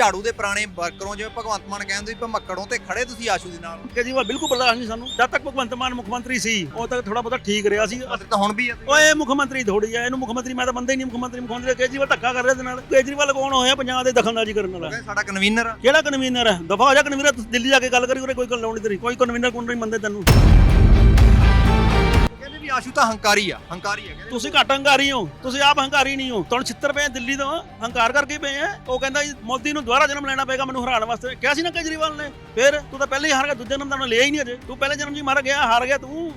ਝਾੜੂ ਦੇ ਪੁਰਾਣੇ ਵਰਕਰੋਂ ਜਿਵੇਂ ਭਗਵੰਤ ਮਾਨ ਕਹਿੰਦੇ ਵੀ ਭਮੱਕੜੋਂ ਤੇ ਖੜੇ ਤੁਸੀਂ ਆਸ਼ੂ ਦੇ ਨਾਲ। ਕੇਜਰੀਵਾਲ ਬਿਲਕੁਲ ਬਰਦਾਸ਼ਤ ਨਹੀਂ ਸਾਨੂੰ। ਜਦ ਤੱਕ ਭਗਵੰਤ ਮਾਨ ਮੁੱਖ ਮੰਤਰੀ ਸੀ ਉਹ ਤੱਕ ਥੋੜਾ ਬਹੁਤਾ ਠੀਕ ਰਿਹਾ ਸੀ। ਅਤੇ ਤਾਂ ਹੁਣ ਵੀ ਆ। ਓਏ ਮੁੱਖ ਮੰਤਰੀ ਥੋੜੀ ਆ ਇਹਨੂੰ ਮੁੱਖ ਮੰਤਰੀ ਮੈਂ ਤਾਂ ਬੰਦਾ ਹੀ ਨਹੀਂ ਮੁੱਖ ਮੰਤਰੀ ਮੁੱਖ ਮੰਤਰੀ ਕੇਜਰੀਵਾਲ ਧੱਕਾ ਕਰ ਰਿਹਾ ਇਹਦੇ ਨਾਲ। ਕੇਜਰੀਵਾਲ ਕੌਣ ਹੋਇਆ ਪੰਜਾਬ ਦੇ ਦਖਲਅੰਦਾਜ਼ੀ ਕਰਨ ਵਾਲਾ? ਸਾਡਾ ਕਨਵੀਨਰ ਆ। ਕਿਹੜਾ ਕਨਵੀਨਰ ਦਫਾ ਹੋ ਜਾ ਕਨਵੀਨਰ ਤੁਸੀਂ ਦਿੱਲੀ ਜਾ ਕੇ ਗੱਲ ਕਰੀ ਉਰੇ ਕੋਈ ਗੱਲ ਲਾਉਣੀ ਤੇਰੀ। ਕੋਈ ਕਨਵੀਨਰ ਕੋਣ ਨਹੀਂ ਮੰਨਦੇ ਤੈਨੂੰ। ਆਸ਼ੂ ਤਾਂ ਹੰਕਾਰੀ ਆ ਹੰਕਾਰੀ ਆ ਕਹਿੰਦੇ ਤੁਸੀਂ ਘੱਟ ਹੰਕਾਰੀ ਹੋ, ਤੁਸੀਂ ਆਪ ਹੰਕਾਰੀ ਨਹੀਂ ਹੋ। ਤੁਹਾਨੂੰ ਛਿੱਤਰ ਪਏ ਆ ਦਿੱਲੀ ਤੋਂ, ਹੰਕਾਰ ਕਰਕੇ ਪਏ ਆ। ਉਹ ਕਹਿੰਦਾ ਜੀ, ਮੋਦੀ ਨੂੰ ਦੁਬਾਰਾ ਜਨਮ ਲੈਣਾ ਪਏਗਾ, ਮੈਨੂੰ ਹਰਾਉਣ ਵਾਸਤੇ। ਕਿਹਾ ਸੀ ਨਾ ਕੇਜਰੀਵਾਲ ਨੇ। ਫਿਰ ਤੂੰ ਤਾਂ ਪਹਿਲੇ ਹੀ ਹਾਰ ਗਿਆ, ਦੂਜੇ ਨੰਬਰ ਨਾਲ ਲਿਆ ਹੀ ਨਹੀਂ ਅਜੇ। ਤੂੰ ਪਹਿਲੇ ਜਨਮ ਜੀ ਮਰ ਗਿਆ, ਹਾਰ ਗਿਆ ਤੂੰ।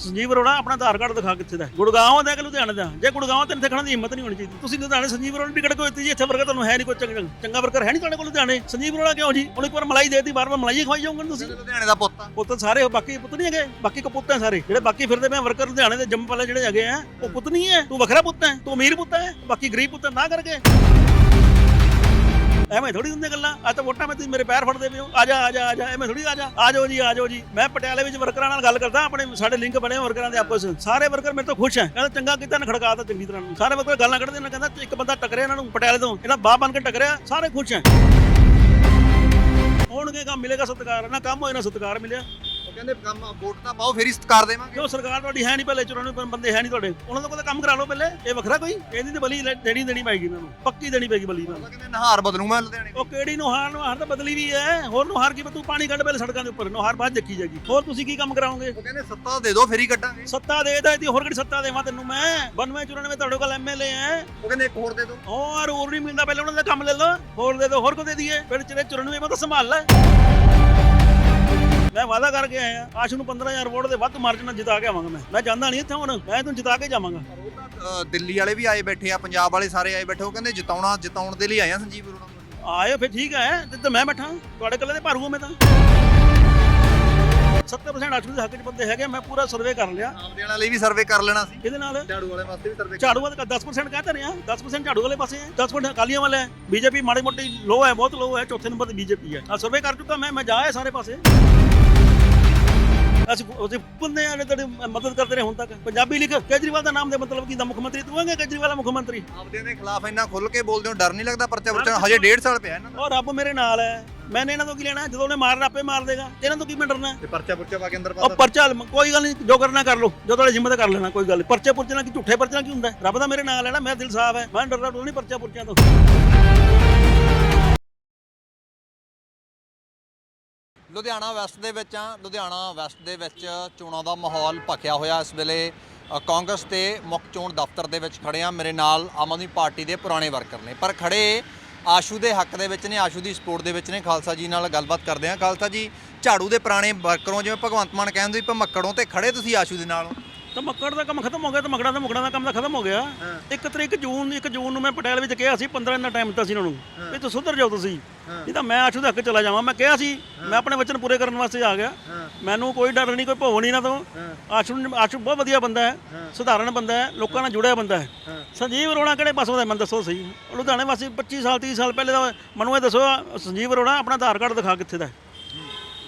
ਸੰਜੀਵ ਅਰੋੜਾ ਆਪਣਾ ਆਧਾਰ ਕਾਰਡ ਦਿਖਾ ਕਿੱਥੇ ਦਾ ਹੈ? ਗੁੜਗਾਉਂ ਦਾ ਕਿ ਲੁਧਿਆਣੇ ਦਾ? ਜੇ ਗੁੜਗਾਉਂ ਤੇ ਦੇਖਣ ਦੀ ਹਿੰਮਤ ਨਹੀਂ ਹੋਣੀ ਚਾਹੀਦੀ। ਤੁਸੀਂ ਲੁਧਿਆਣੇ ਸੰਜੀਵ ਅਰੋੜਾ ਟਿਕਟ ਕੋਈ ਦਿੱਤੀ ਜੀ ਇੱਥੇ ਵਰਗਾ ਤੁਹਾਨੂੰ ਹੈ ਨਹੀਂ ਕੋਈ ਚੰਗਾ ਚੰਗਾ ਵਰਕਰ ਹੈ ਨਹੀਂ ਤੁਹਾਡੇ ਕੋਲ ਲੁਧਿਆਣੇ। ਸੰਜੀਵ ਅਰੋੜਾ ਕਿਉਂ ਜੀ? ਉਹਨੂੰ ਇੱਕ ਵਾਰ ਮਲਾਈ ਦੇਤੀ ਬਾਰ ਬਾਰ ਮਲਾਈ ਖਵਾਈ ਜਾਓਗੇ ਤੁਸੀਂ। ਲੁਧਿਆਣੇ ਦਾ ਪੁੱਤ ਪੁੱਤ ਸਾਰੇ ਬਾਕੀ ਪੁੱਤ ਨਹੀਂ ਹੈਗੇ। ਬਾਕੀ ਕਪੁੱਤ ਹੈ ਸਾਰੇ। ਜਿਹੜੇ ਬਾਕੀ ਫਿਰਦੇ ਪਏ ਵਰਕਰ ਲੁਧਿਆਣੇ ਦੇ ਜੰਮ ਵਾਲੇ ਜਿਹੜੇ ਹੈਗੇ ਆ ਉਹ ਪੁੱਤ ਨਹੀਂ ਹੈ। ਤੂੰ ਵੱਖਰਾ ਪੁੱਤ ਹੈ ਤੂੰ ਅਮੀਰ ਪੁੱਤ ਹੈ ਬਾਕੀ ਗਰੀਬ ਪੁੱਤ ਨਾ ਕਰਕੇ। ਐਵੇਂ ਥੋੜੀ ਹੁੰਦੀਆਂ ਗੱਲਾਂ ਅੱਜ ਤਾਂ ਵੋਟਾਂ ਮੈਂ ਤੁਸੀਂ ਮੇਰੇ ਪੈਰ ਫੜਦੇ ਪਿਓ ਆ ਜਾ ਆ ਜਾ ਆ ਜਾ, ਐਵੇਂ ਥੋੜੀ ਆ ਜਾ। ਆ ਜਾਓ ਜੀ, ਆ ਜਾਓ ਜੀ। ਮੈਂ ਪਟਿਆਲੇ ਵਿੱਚ ਵਰਕਰਾਂ ਨਾਲ ਗੱਲ ਕਰਦਾ, ਆਪਣੇ ਸਾਡੇ ਲਿੰਕ ਬਣੇ ਹੋਏ ਵਰਕਰਾਂ ਦੇ ਆਪਸ ਵਿੱਚ। ਸਾਰੇ ਵਰਕਰ ਮੇਰੇ ਤੋਂ ਖੁਸ਼ ਹੈ। ਕਹਿੰਦਾ ਚੰਗਾ ਕੀਤਾ ਨਾ ਖੜਕਾਤਾ ਚੰਗੀ ਤਰ੍ਹਾਂ ਸਾਰੇ ਵਰਕਰ ਗੱਲਾਂ ਕੱਢਦੇ ਨੇ, ਕਹਿੰਦਾ ਇੱਕ ਬੰਦਾ ਟਕਰਿਆ ਇਹਨਾਂ ਨੂੰ ਪਟਿਆਲੇ ਤੋਂ ਇਹਨਾਂ ਬਾਹ ਬਣ ਕੇ ਟਕਰਿਆ, ਸਾਰੇ ਖੁਸ਼ ਹੈ। ਹੋਣਗੇ ਕੰਮ, ਮਿਲੇਗਾ ਸਤਿਕਾਰ। ਨਾ ਕੰਮ ਹੋਏ ਨਾ ਸਤਿਕਾਰ ਮਿਲਿਆ। ਕਹਿੰਦੇ ਕੰਮ ਵੋਟ ਤਾਂ ਪਾਓ ਫੇਰ ਹੀ ਸਤਿਕਾਰ ਦੇਵਾਂਗੇ। ਕਿਉਂ ਸਰਕਾਰ ਤੁਹਾਡੀ ਹੈ ਨਹੀਂ ਪਹਿਲੇ 94 ਬੰਦੇ ਹੈ ਨਹੀਂ ਤੁਹਾਡੇ। ਉਹਨਾਂ ਦਾ ਕੋਈ ਕੰਮ ਕਰਾ ਲਓ ਪਹਿਲੇ ਇਹ ਵੱਖਰਾ ਕੋਈ। ਇਹਦੀ ਤੇ ਬਲੀ ਲੈ- ਦੇਣੀ ਦੇਣੀ ਪਏਗੀ ਇਹਨਾਂ ਨੂੰ ਪੱਕੀ ਦੇਣੀ ਪਏਗੀ ਬਲੀ ਇਹਨਾਂ ਨੂੰ। ਉਹ ਕਹਿੰਦੇ ਨਹਾਰ ਬਦਲੂ ਮੈਂ ਲੁਧਿਆਣੇ ਉਹ ਕਿਹੜੀ ਨੁਹਾਰ ਨੁਹਾਰ ਤਾਂ ਬਦਲੀ ਵੀ ਹੈ। ਹੋਰ ਨੁਹਾਰ ਕੀ ਤੂੰ ਪਾਣੀ ਕੱਢ ਪਹਿਲੇ ਸੜਕਾਂ ਦੇ ਉੱਪਰ ਨੁਹਾਰ ਬਾਅਦ ਦੇਖੀ ਜਾਏਗੀ। ਹੋਰ ਤੁਸੀਂ ਕੀ ਕੰਮ ਕਰਾਓਗੇ? ਉਹ ਕਹਿੰਦੇ ਸੱਤਾ ਦੇ ਦਿਓ ਫੇਰ ਹੀ ਕੱਢਾਂਗੇ। ਸੱਤਾ ਦੇ ਦਾ ਇਹਦੀ ਹੋਰ ਕਿਹੜੀ ਸੱਤਾ ਦੇਵਾਂ ਤੈਨੂੰ ਮੈਂ? 92 94 ਤੁਹਾਡੇ ਕੋਲ ਐਮਐਲਏ ਹੈ। ਉਹ ਕਹਿੰਦੇ ਇੱਕ ਹੋਰ ਦੇ ਦਿਓ। ਹੋਰ ਹੋਰ ਨਹੀਂ ਮਿਲਦਾ ਪਹਿਲੇ ਉਹਨਾਂ ਦਾ ਕੰਮ ਲੈ ਲਓ। ਹੋਰ ਦੇ ਦਿਓ ਹੋਰ ਕੋ ਦੇ ਦਈਏ। ਫਿਰ ਚਿਰੇ 94 ਮੈਂ ਤਾਂ ਸੰਭਾਲ ਲੈ। ਮੈਂ ਵਾਅਦਾ ਕਰਕੇ ਆਇਆ ਆਸ਼ੂ ਨੂੰ 15000 ਵੋਟ ਦੇ ਵੱਧ ਮਾਰਜਨ ਨਾਲ ਜਿਤਾ ਕੇ ਆਵਾਂਗਾ ਮੈਂ। ਮੈਂ ਜਾਂਦਾ ਨਹੀਂ ਇੱਥੇ ਹੁਣ ਮੈਂ ਤੈਨੂੰ ਜਿਤਾ ਕੇ ਜਾਵਾਂਗਾ। ਦਿੱਲੀ ਵਾਲੇ ਵੀ ਆਏ ਬੈਠੇ ਆ ਪੰਜਾਬ ਵਾਲੇ ਸਾਰੇ ਆਏ ਬੈਠੇ ਉਹ ਕਹਿੰਦੇ ਜਿਤਾਉਣਾ ਜਿਤਾਉਣ ਦੇ ਲਈ ਆਏ ਆ ਸੰਜੀਵ ਅਰੋੜਾ। ਆਏ ਫਿਰ ਠੀਕ ਹੈ ਤੇ ਮੈਂ ਬੈਠਾ ਤੁਹਾਡੇ ਕੱਲੇ ਦੇ ਭਰੂਗਾ ਮੈਂ ਤਾਂ। 70% ਆਸ਼ੂ ਦੇ ਹੱਕ 'ਚ ਬੰਦੇ ਹੈਗੇ ਮੈਂ ਪੂਰਾ ਸਰਵੇ ਕਰ ਲਿਆ। ਆਪਦੇ ਵਾਲੇ ਲਈ ਵੀ ਸਰਵੇ ਕਰ ਲੈਣਾ ਸੀ। ਇਹਦੇ ਨਾਲ? ਝਾੜੂ ਵਾਲੇ ਵਾਸਤੇ ਵੀ ਸਰਵੇ ਝਾੜੂ ਵਾਲੇ 10% ਕਹਤੇ ਰਹੇ ਆ 10% ਝਾੜੂ ਵਾਲੇ ਪਾਸੇ ਹੈ 10% ਅਕਾਲੀਆਂ ਵਾਲੇ ਬੀਜੇਪੀ ਮਾੜੀ ਮੋਟੀ ਲੋ ਹੈ ਬਹੁਤ ਲੋ ਹੈ ਚੌਥੇ ਨੰਬਰ ਤੇ ਬੀਜੇਪੀ ਹੈ। ਆ ਸਰਵੇ ਕਰ ਚੁੱਕਾ ਮੈਂ ਮੈਂ ਜਾਇਆ ਸਾਰੇ ਪਾਸੇ। ਅਸੀਂ ਉਹਦੇ ਬੰਦੇ ਆ ਜਿਹੜੇ ਤੁਹਾਡੀ ਮਦਦ ਕਰਦੇ ਰਹੇ ਹੁਣ ਤੱਕ। ਪੰਜਾਬੀ ਲਿਖ ਕੇਜਰੀਵਾਲ ਦਾ ਨਾਮ ਦੇ ਮਤਲਬ ਕੀ ਦਾ ਮੁੱਖ ਮੰਤਰੀ? ਤੂੰ ਹੈਂਗਾ ਕੇਜਰੀਵਾਲ ਮੁੱਖ ਮੰਤਰੀ? ਆਪਦੇ ਦੇ ਖਿਲਾਫ ਇੰਨਾ ਖੁੱਲ ਕੇ ਬੋਲਦੇ ਹੋ ਡਰ ਨਹੀਂ ਲੱਗਦਾ ਪਰਚਾ ਪੁਰਚਾ? ਹਜੇ 1.5 ਸਾਲ ਪਿਆ ਇਹਨਾਂ ਦਾ। ਉਹ ਰੱਬ ਮੇਰੇ ਨਾਲ ਹੈ। ਮੈਨੇ ਇਹਨਾਂ ਤੋਂ ਕੀ ਲੈਣਾ? ਜਦੋਂ ਉਹਨੇ ਮਾਰਨਾ ਆਪੇ ਮਾਰ ਦੇਗਾ ਇਹਨਾਂ ਤੋਂ ਕੀ ਮੈਂ ਡਰਨਾ? ਤੇ ਪਰਚਾ ਪੁਰਚਾ ਪਾ ਕੇ ਅੰਦਰ ਉਹ ਪਾ ਪਰਚਾ ਕੋਈ ਗੱਲ ਨਹੀਂ ਜੋ ਕਰਨਾ ਕਰ ਲਓ। ਜੋ ਤੁਹਾਡੇ ਜਿੰਮੇ ਕਰ ਲੈਣਾ ਕੋਈ ਗੱਲ ਪਰਚੇ ਪੁਰਚੇ ਨਾਲ ਕੀ ਝੂਠੇ ਪਰਚੇ ਨਾਲ ਕੀ ਹੁੰਦਾ? ਰੱਬ ਦਾ ਮੇਰੇ ਨਾਲ ਹੈ ਨਾ ਮੇਰਾ ਦਿਲ ਸਾਫ਼ ਹੈ। ਮੈਂ ਡਰਦਾ ਨਹੀਂ ਪਰਚਾ ਪੁਰਚਿਆਂ ਤੋਂ। ਲੁਧਿਆਣਾ ਵੈਸਟ ਦੇ ਵਿੱਚ ਆ ਲੁਧਿਆਣਾ ਵੈਸਟ ਦੇ ਵਿੱਚ ਚੋਣਾਂ ਦਾ ਮਾਹੌਲ ਭਖਿਆ ਹੋਇਆ ਇਸ ਵੇਲੇ। ਕਾਂਗਰਸ ਦੇ ਮੁੱਖ ਚੋਣ ਦਫ਼ਤਰ ਦੇ ਵਿੱਚ ਖੜੇ ਆ ਮੇਰੇ ਨਾਲ ਆਮ ਆਦਮੀ ਪਾਰਟੀ ਦੇ ਪੁਰਾਣੇ ਵਰਕਰ ਨੇ। ਪਰ ਖੜੇ ਆਸ਼ੂ ਦੇ ਹੱਕ ਦੇ ਵਿੱਚ ਨੇ, ਆਸ਼ੂ ਦੀ ਸਪੋਰਟ ਦੇ ਵਿੱਚ ਨੇ। ਖਾਲਸਾ ਜੀ ਨਾਲ ਗੱਲਬਾਤ ਕਰਦੇ ਆ ਖਾਲਸਾ ਜੀ, ਝਾੜੂ ਦੇ ਪੁਰਾਣੇ ਵਰਕਰੋਂ ਜਿਵੇਂ ਭਗਵੰਤ ਮਾਨ ਕਹਿੰਦੇ ਵੀ ਭਮੱਕੜੋਂ ਤੇ ਖੜੇ ਤੁਸੀਂ ਆਸ਼ੂ ਦੇ ਨਾਲ। ਹੋ। ਤਾਂ ਮੱਕੜ ਦਾ ਕੰਮ ਖਤਮ ਹੋ ਗਿਆ ਤਾਂ ਮੱਕੜਾਂ ਦਾ ਮੁਕੜਾਂ ਦਾ ਕੰਮ ਤਾਂ ਖਤਮ ਹੋ ਗਿਆ। ਇੱਕ ਤਰੀਕ ਜੂਨ ਇੱਕ ਜੂਨ ਨੂੰ ਮੈਂ ਪਟਿਆਲੇ ਵਿੱਚ ਕਿਹਾ ਸੀ 15 ਦਿਨ ਦਾ ਟਾਈਮ ਦਿੱਤਾ ਸੀ ਇਹਨਾਂ ਨੂੰ। ਵੀ ਤੁਸੀਂ ਸੁਧਰ ਜਾਓ ਤੁਸੀਂ। ਨਹੀਂ ਤਾਂ ਮੈਂ ਆਸ਼ੂ ਦੇ ਹੱਕ ਚਲਾ ਜਾਵਾਂ। ਮੈਂ ਕਿਹਾ ਸੀ ਮੈਂ ਆਪਣੇ ਵਚਨ ਪੂਰੇ ਕਰਨ ਵਾਸਤੇ ਆ ਗਿਆ। ਮੈਨੂੰ ਕੋਈ ਡਰ ਨਹੀਂ ਕੋਈ ਭੋਗ ਨਹੀਂ ਨਾ ਤੋਂ। ਆਸ਼ੂ ਆਸ਼ੂ ਬਹੁਤ ਵਧੀਆ ਬੰਦਾ ਹੈ ਸਧਾਰਨ ਬੰਦਾ ਹੈ ਲੋਕਾਂ ਨਾਲ ਜੁੜਿਆ ਬੰਦਾ ਹੈ। ਸੰਜੀਵ ਅਰੋੜਾ ਕਿਹੜੇ ਪਾਸੋਂ ਦਾ ਮੈਨੂੰ ਦੱਸੋ ਸਹੀ। ਲੁਧਿਆਣੇ ਵਾਸੀ 25 ਸਾਲ 30 ਸਾਲ ਪਹਿਲੇ ਦਾ ਮੈਨੂੰ ਇਹ ਦੱਸੋ ਸੰਜੀਵ ਅਰੋੜਾ ਆਪਣਾ ਆਧਾਰ ਕਾਰਡ ਦਿਖਾ ਕਿੱਥੇ ਦਾ?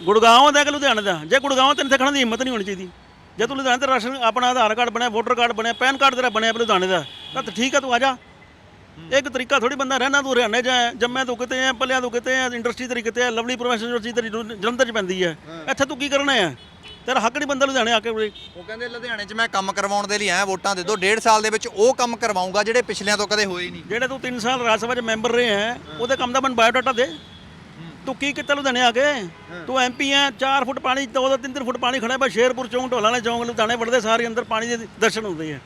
ਗੁੜਗਾਉਂ ਦਾ ਕਿ ਲੁਧਿਆਣੇ ਦਾ? ਜੇ ਗੁੜਗਾਉਂ ਤੈਨੂੰ ਦੇਖਣ ਦੀ ਹਿੰਮਤ ਨਹੀਂ ਹੋਣੀ ਚਾਹੀਦੀ। ਜੇ ਤੂੰ ਲੁਧਿਆਣੇ ਤੇ ਰਾਸ਼ਨ ਆਪਣਾ ਆਧਾਰ ਕਾਰਡ ਬਣਿਆ ਵੋਟਰ ਕਾਰਡ ਬਣਿਆ ਪੈਨ ਕਾਰਡ ਤੇਰਾ ਬਣਿਆ ਲੁਧਿਆਣੇ ਦਾ ਤਾਂ ਠੀਕ ਹੈ ਤੂੰ ਆ ਜਾ। ਇੱਕ ਤਰੀਕਾ ਥੋੜੀ ਬੰਦਾ ਰਹਿਣਾ ਤੂੰ ਹਰਿਆਣੇ ਹੈ ਜੰਮਿਆ ਤੂੰ ਕਿਤੇ ਹੈ ਪਲਿਆ ਤੂੰ ਕਿਤੇ ਹੈ ਇੰਡਸਟਰੀ ਤੇਰੀ ਕਿਤੇ ਹੈ ਲਵਲੀ ਪ੍ਰੋਫੈਸ਼ਨਲ ਯੂਨੀਵਰਸਿਟੀ ਤੇਰੀ ਜਲੰ- ਜਲੰਧਰ ਚ ਪੈਂਦੀ ਹੈ। ਇੱਥੇ ਤੂੰ ਕੀ ਕਰਨਾ ਹੈ ਤੇਰਾ ਹੱਕ ਨਹੀਂ ਬੰਦਾ ਲੁਧਿਆਣੇ ਆ ਕੇ ਉਰੇ। ਉਹ ਕਹਿੰਦੇ ਲੁਧਿਆਣੇ 'ਚ ਮੈਂ ਕੰਮ ਕਰਵਾਉਣ ਦੇ ਲਈ ਆਇਆ ਵੋਟਾਂ ਦੇ ਦਿਓ। 1.5 ਸਾਲ ਦੇ ਵਿੱਚ ਉਹ ਕੰਮ ਕਰਵਾਉਂਗਾ ਜਿਹੜੇ ਪਿਛਲਿਆਂ ਤੋਂ ਕਦੇ ਹੋਏ ਨਹੀਂ ਜਿਹੜੇ ਤੂੰ 3 ਸਾਲ ਰਾਜ ਸਭਾ ਚ ਮੈਂਬਰ ਰਹੇ ਹੈ। ਉਹਦੇ ਕੰਮ ਦਾ ਮੈਨੂੰ ਬਾਇਓਡਾਟਾ ਦੇ। ਤੂੰ ਕੀ ਕੀਤਾ ਲੁਧਿਆਣੇ ਆ ਕੇ? ਤੂੰ ਐਮਪੀ ਹੈ 4 ਫੁੱਟ ਪਾਣੀ 2 ਦੋ 3 ਫੁੱਟ ਪਾਣੀ ਖੜਾ ਹੈ ਬਸ ਸ਼ੇਰਪੁਰ ਚੌਂਕ ਢੋਲਾਂ ਵਾਲੇ ਚੌਂਕ ਲੁਧਿਆਣੇ ਵੜਦੇ ਸਾਰੇ ਅੰਦਰ ਪਾਣੀ ਦੇ ਦਰਸ਼ਨ ਹੁੰਦੇ ਆ।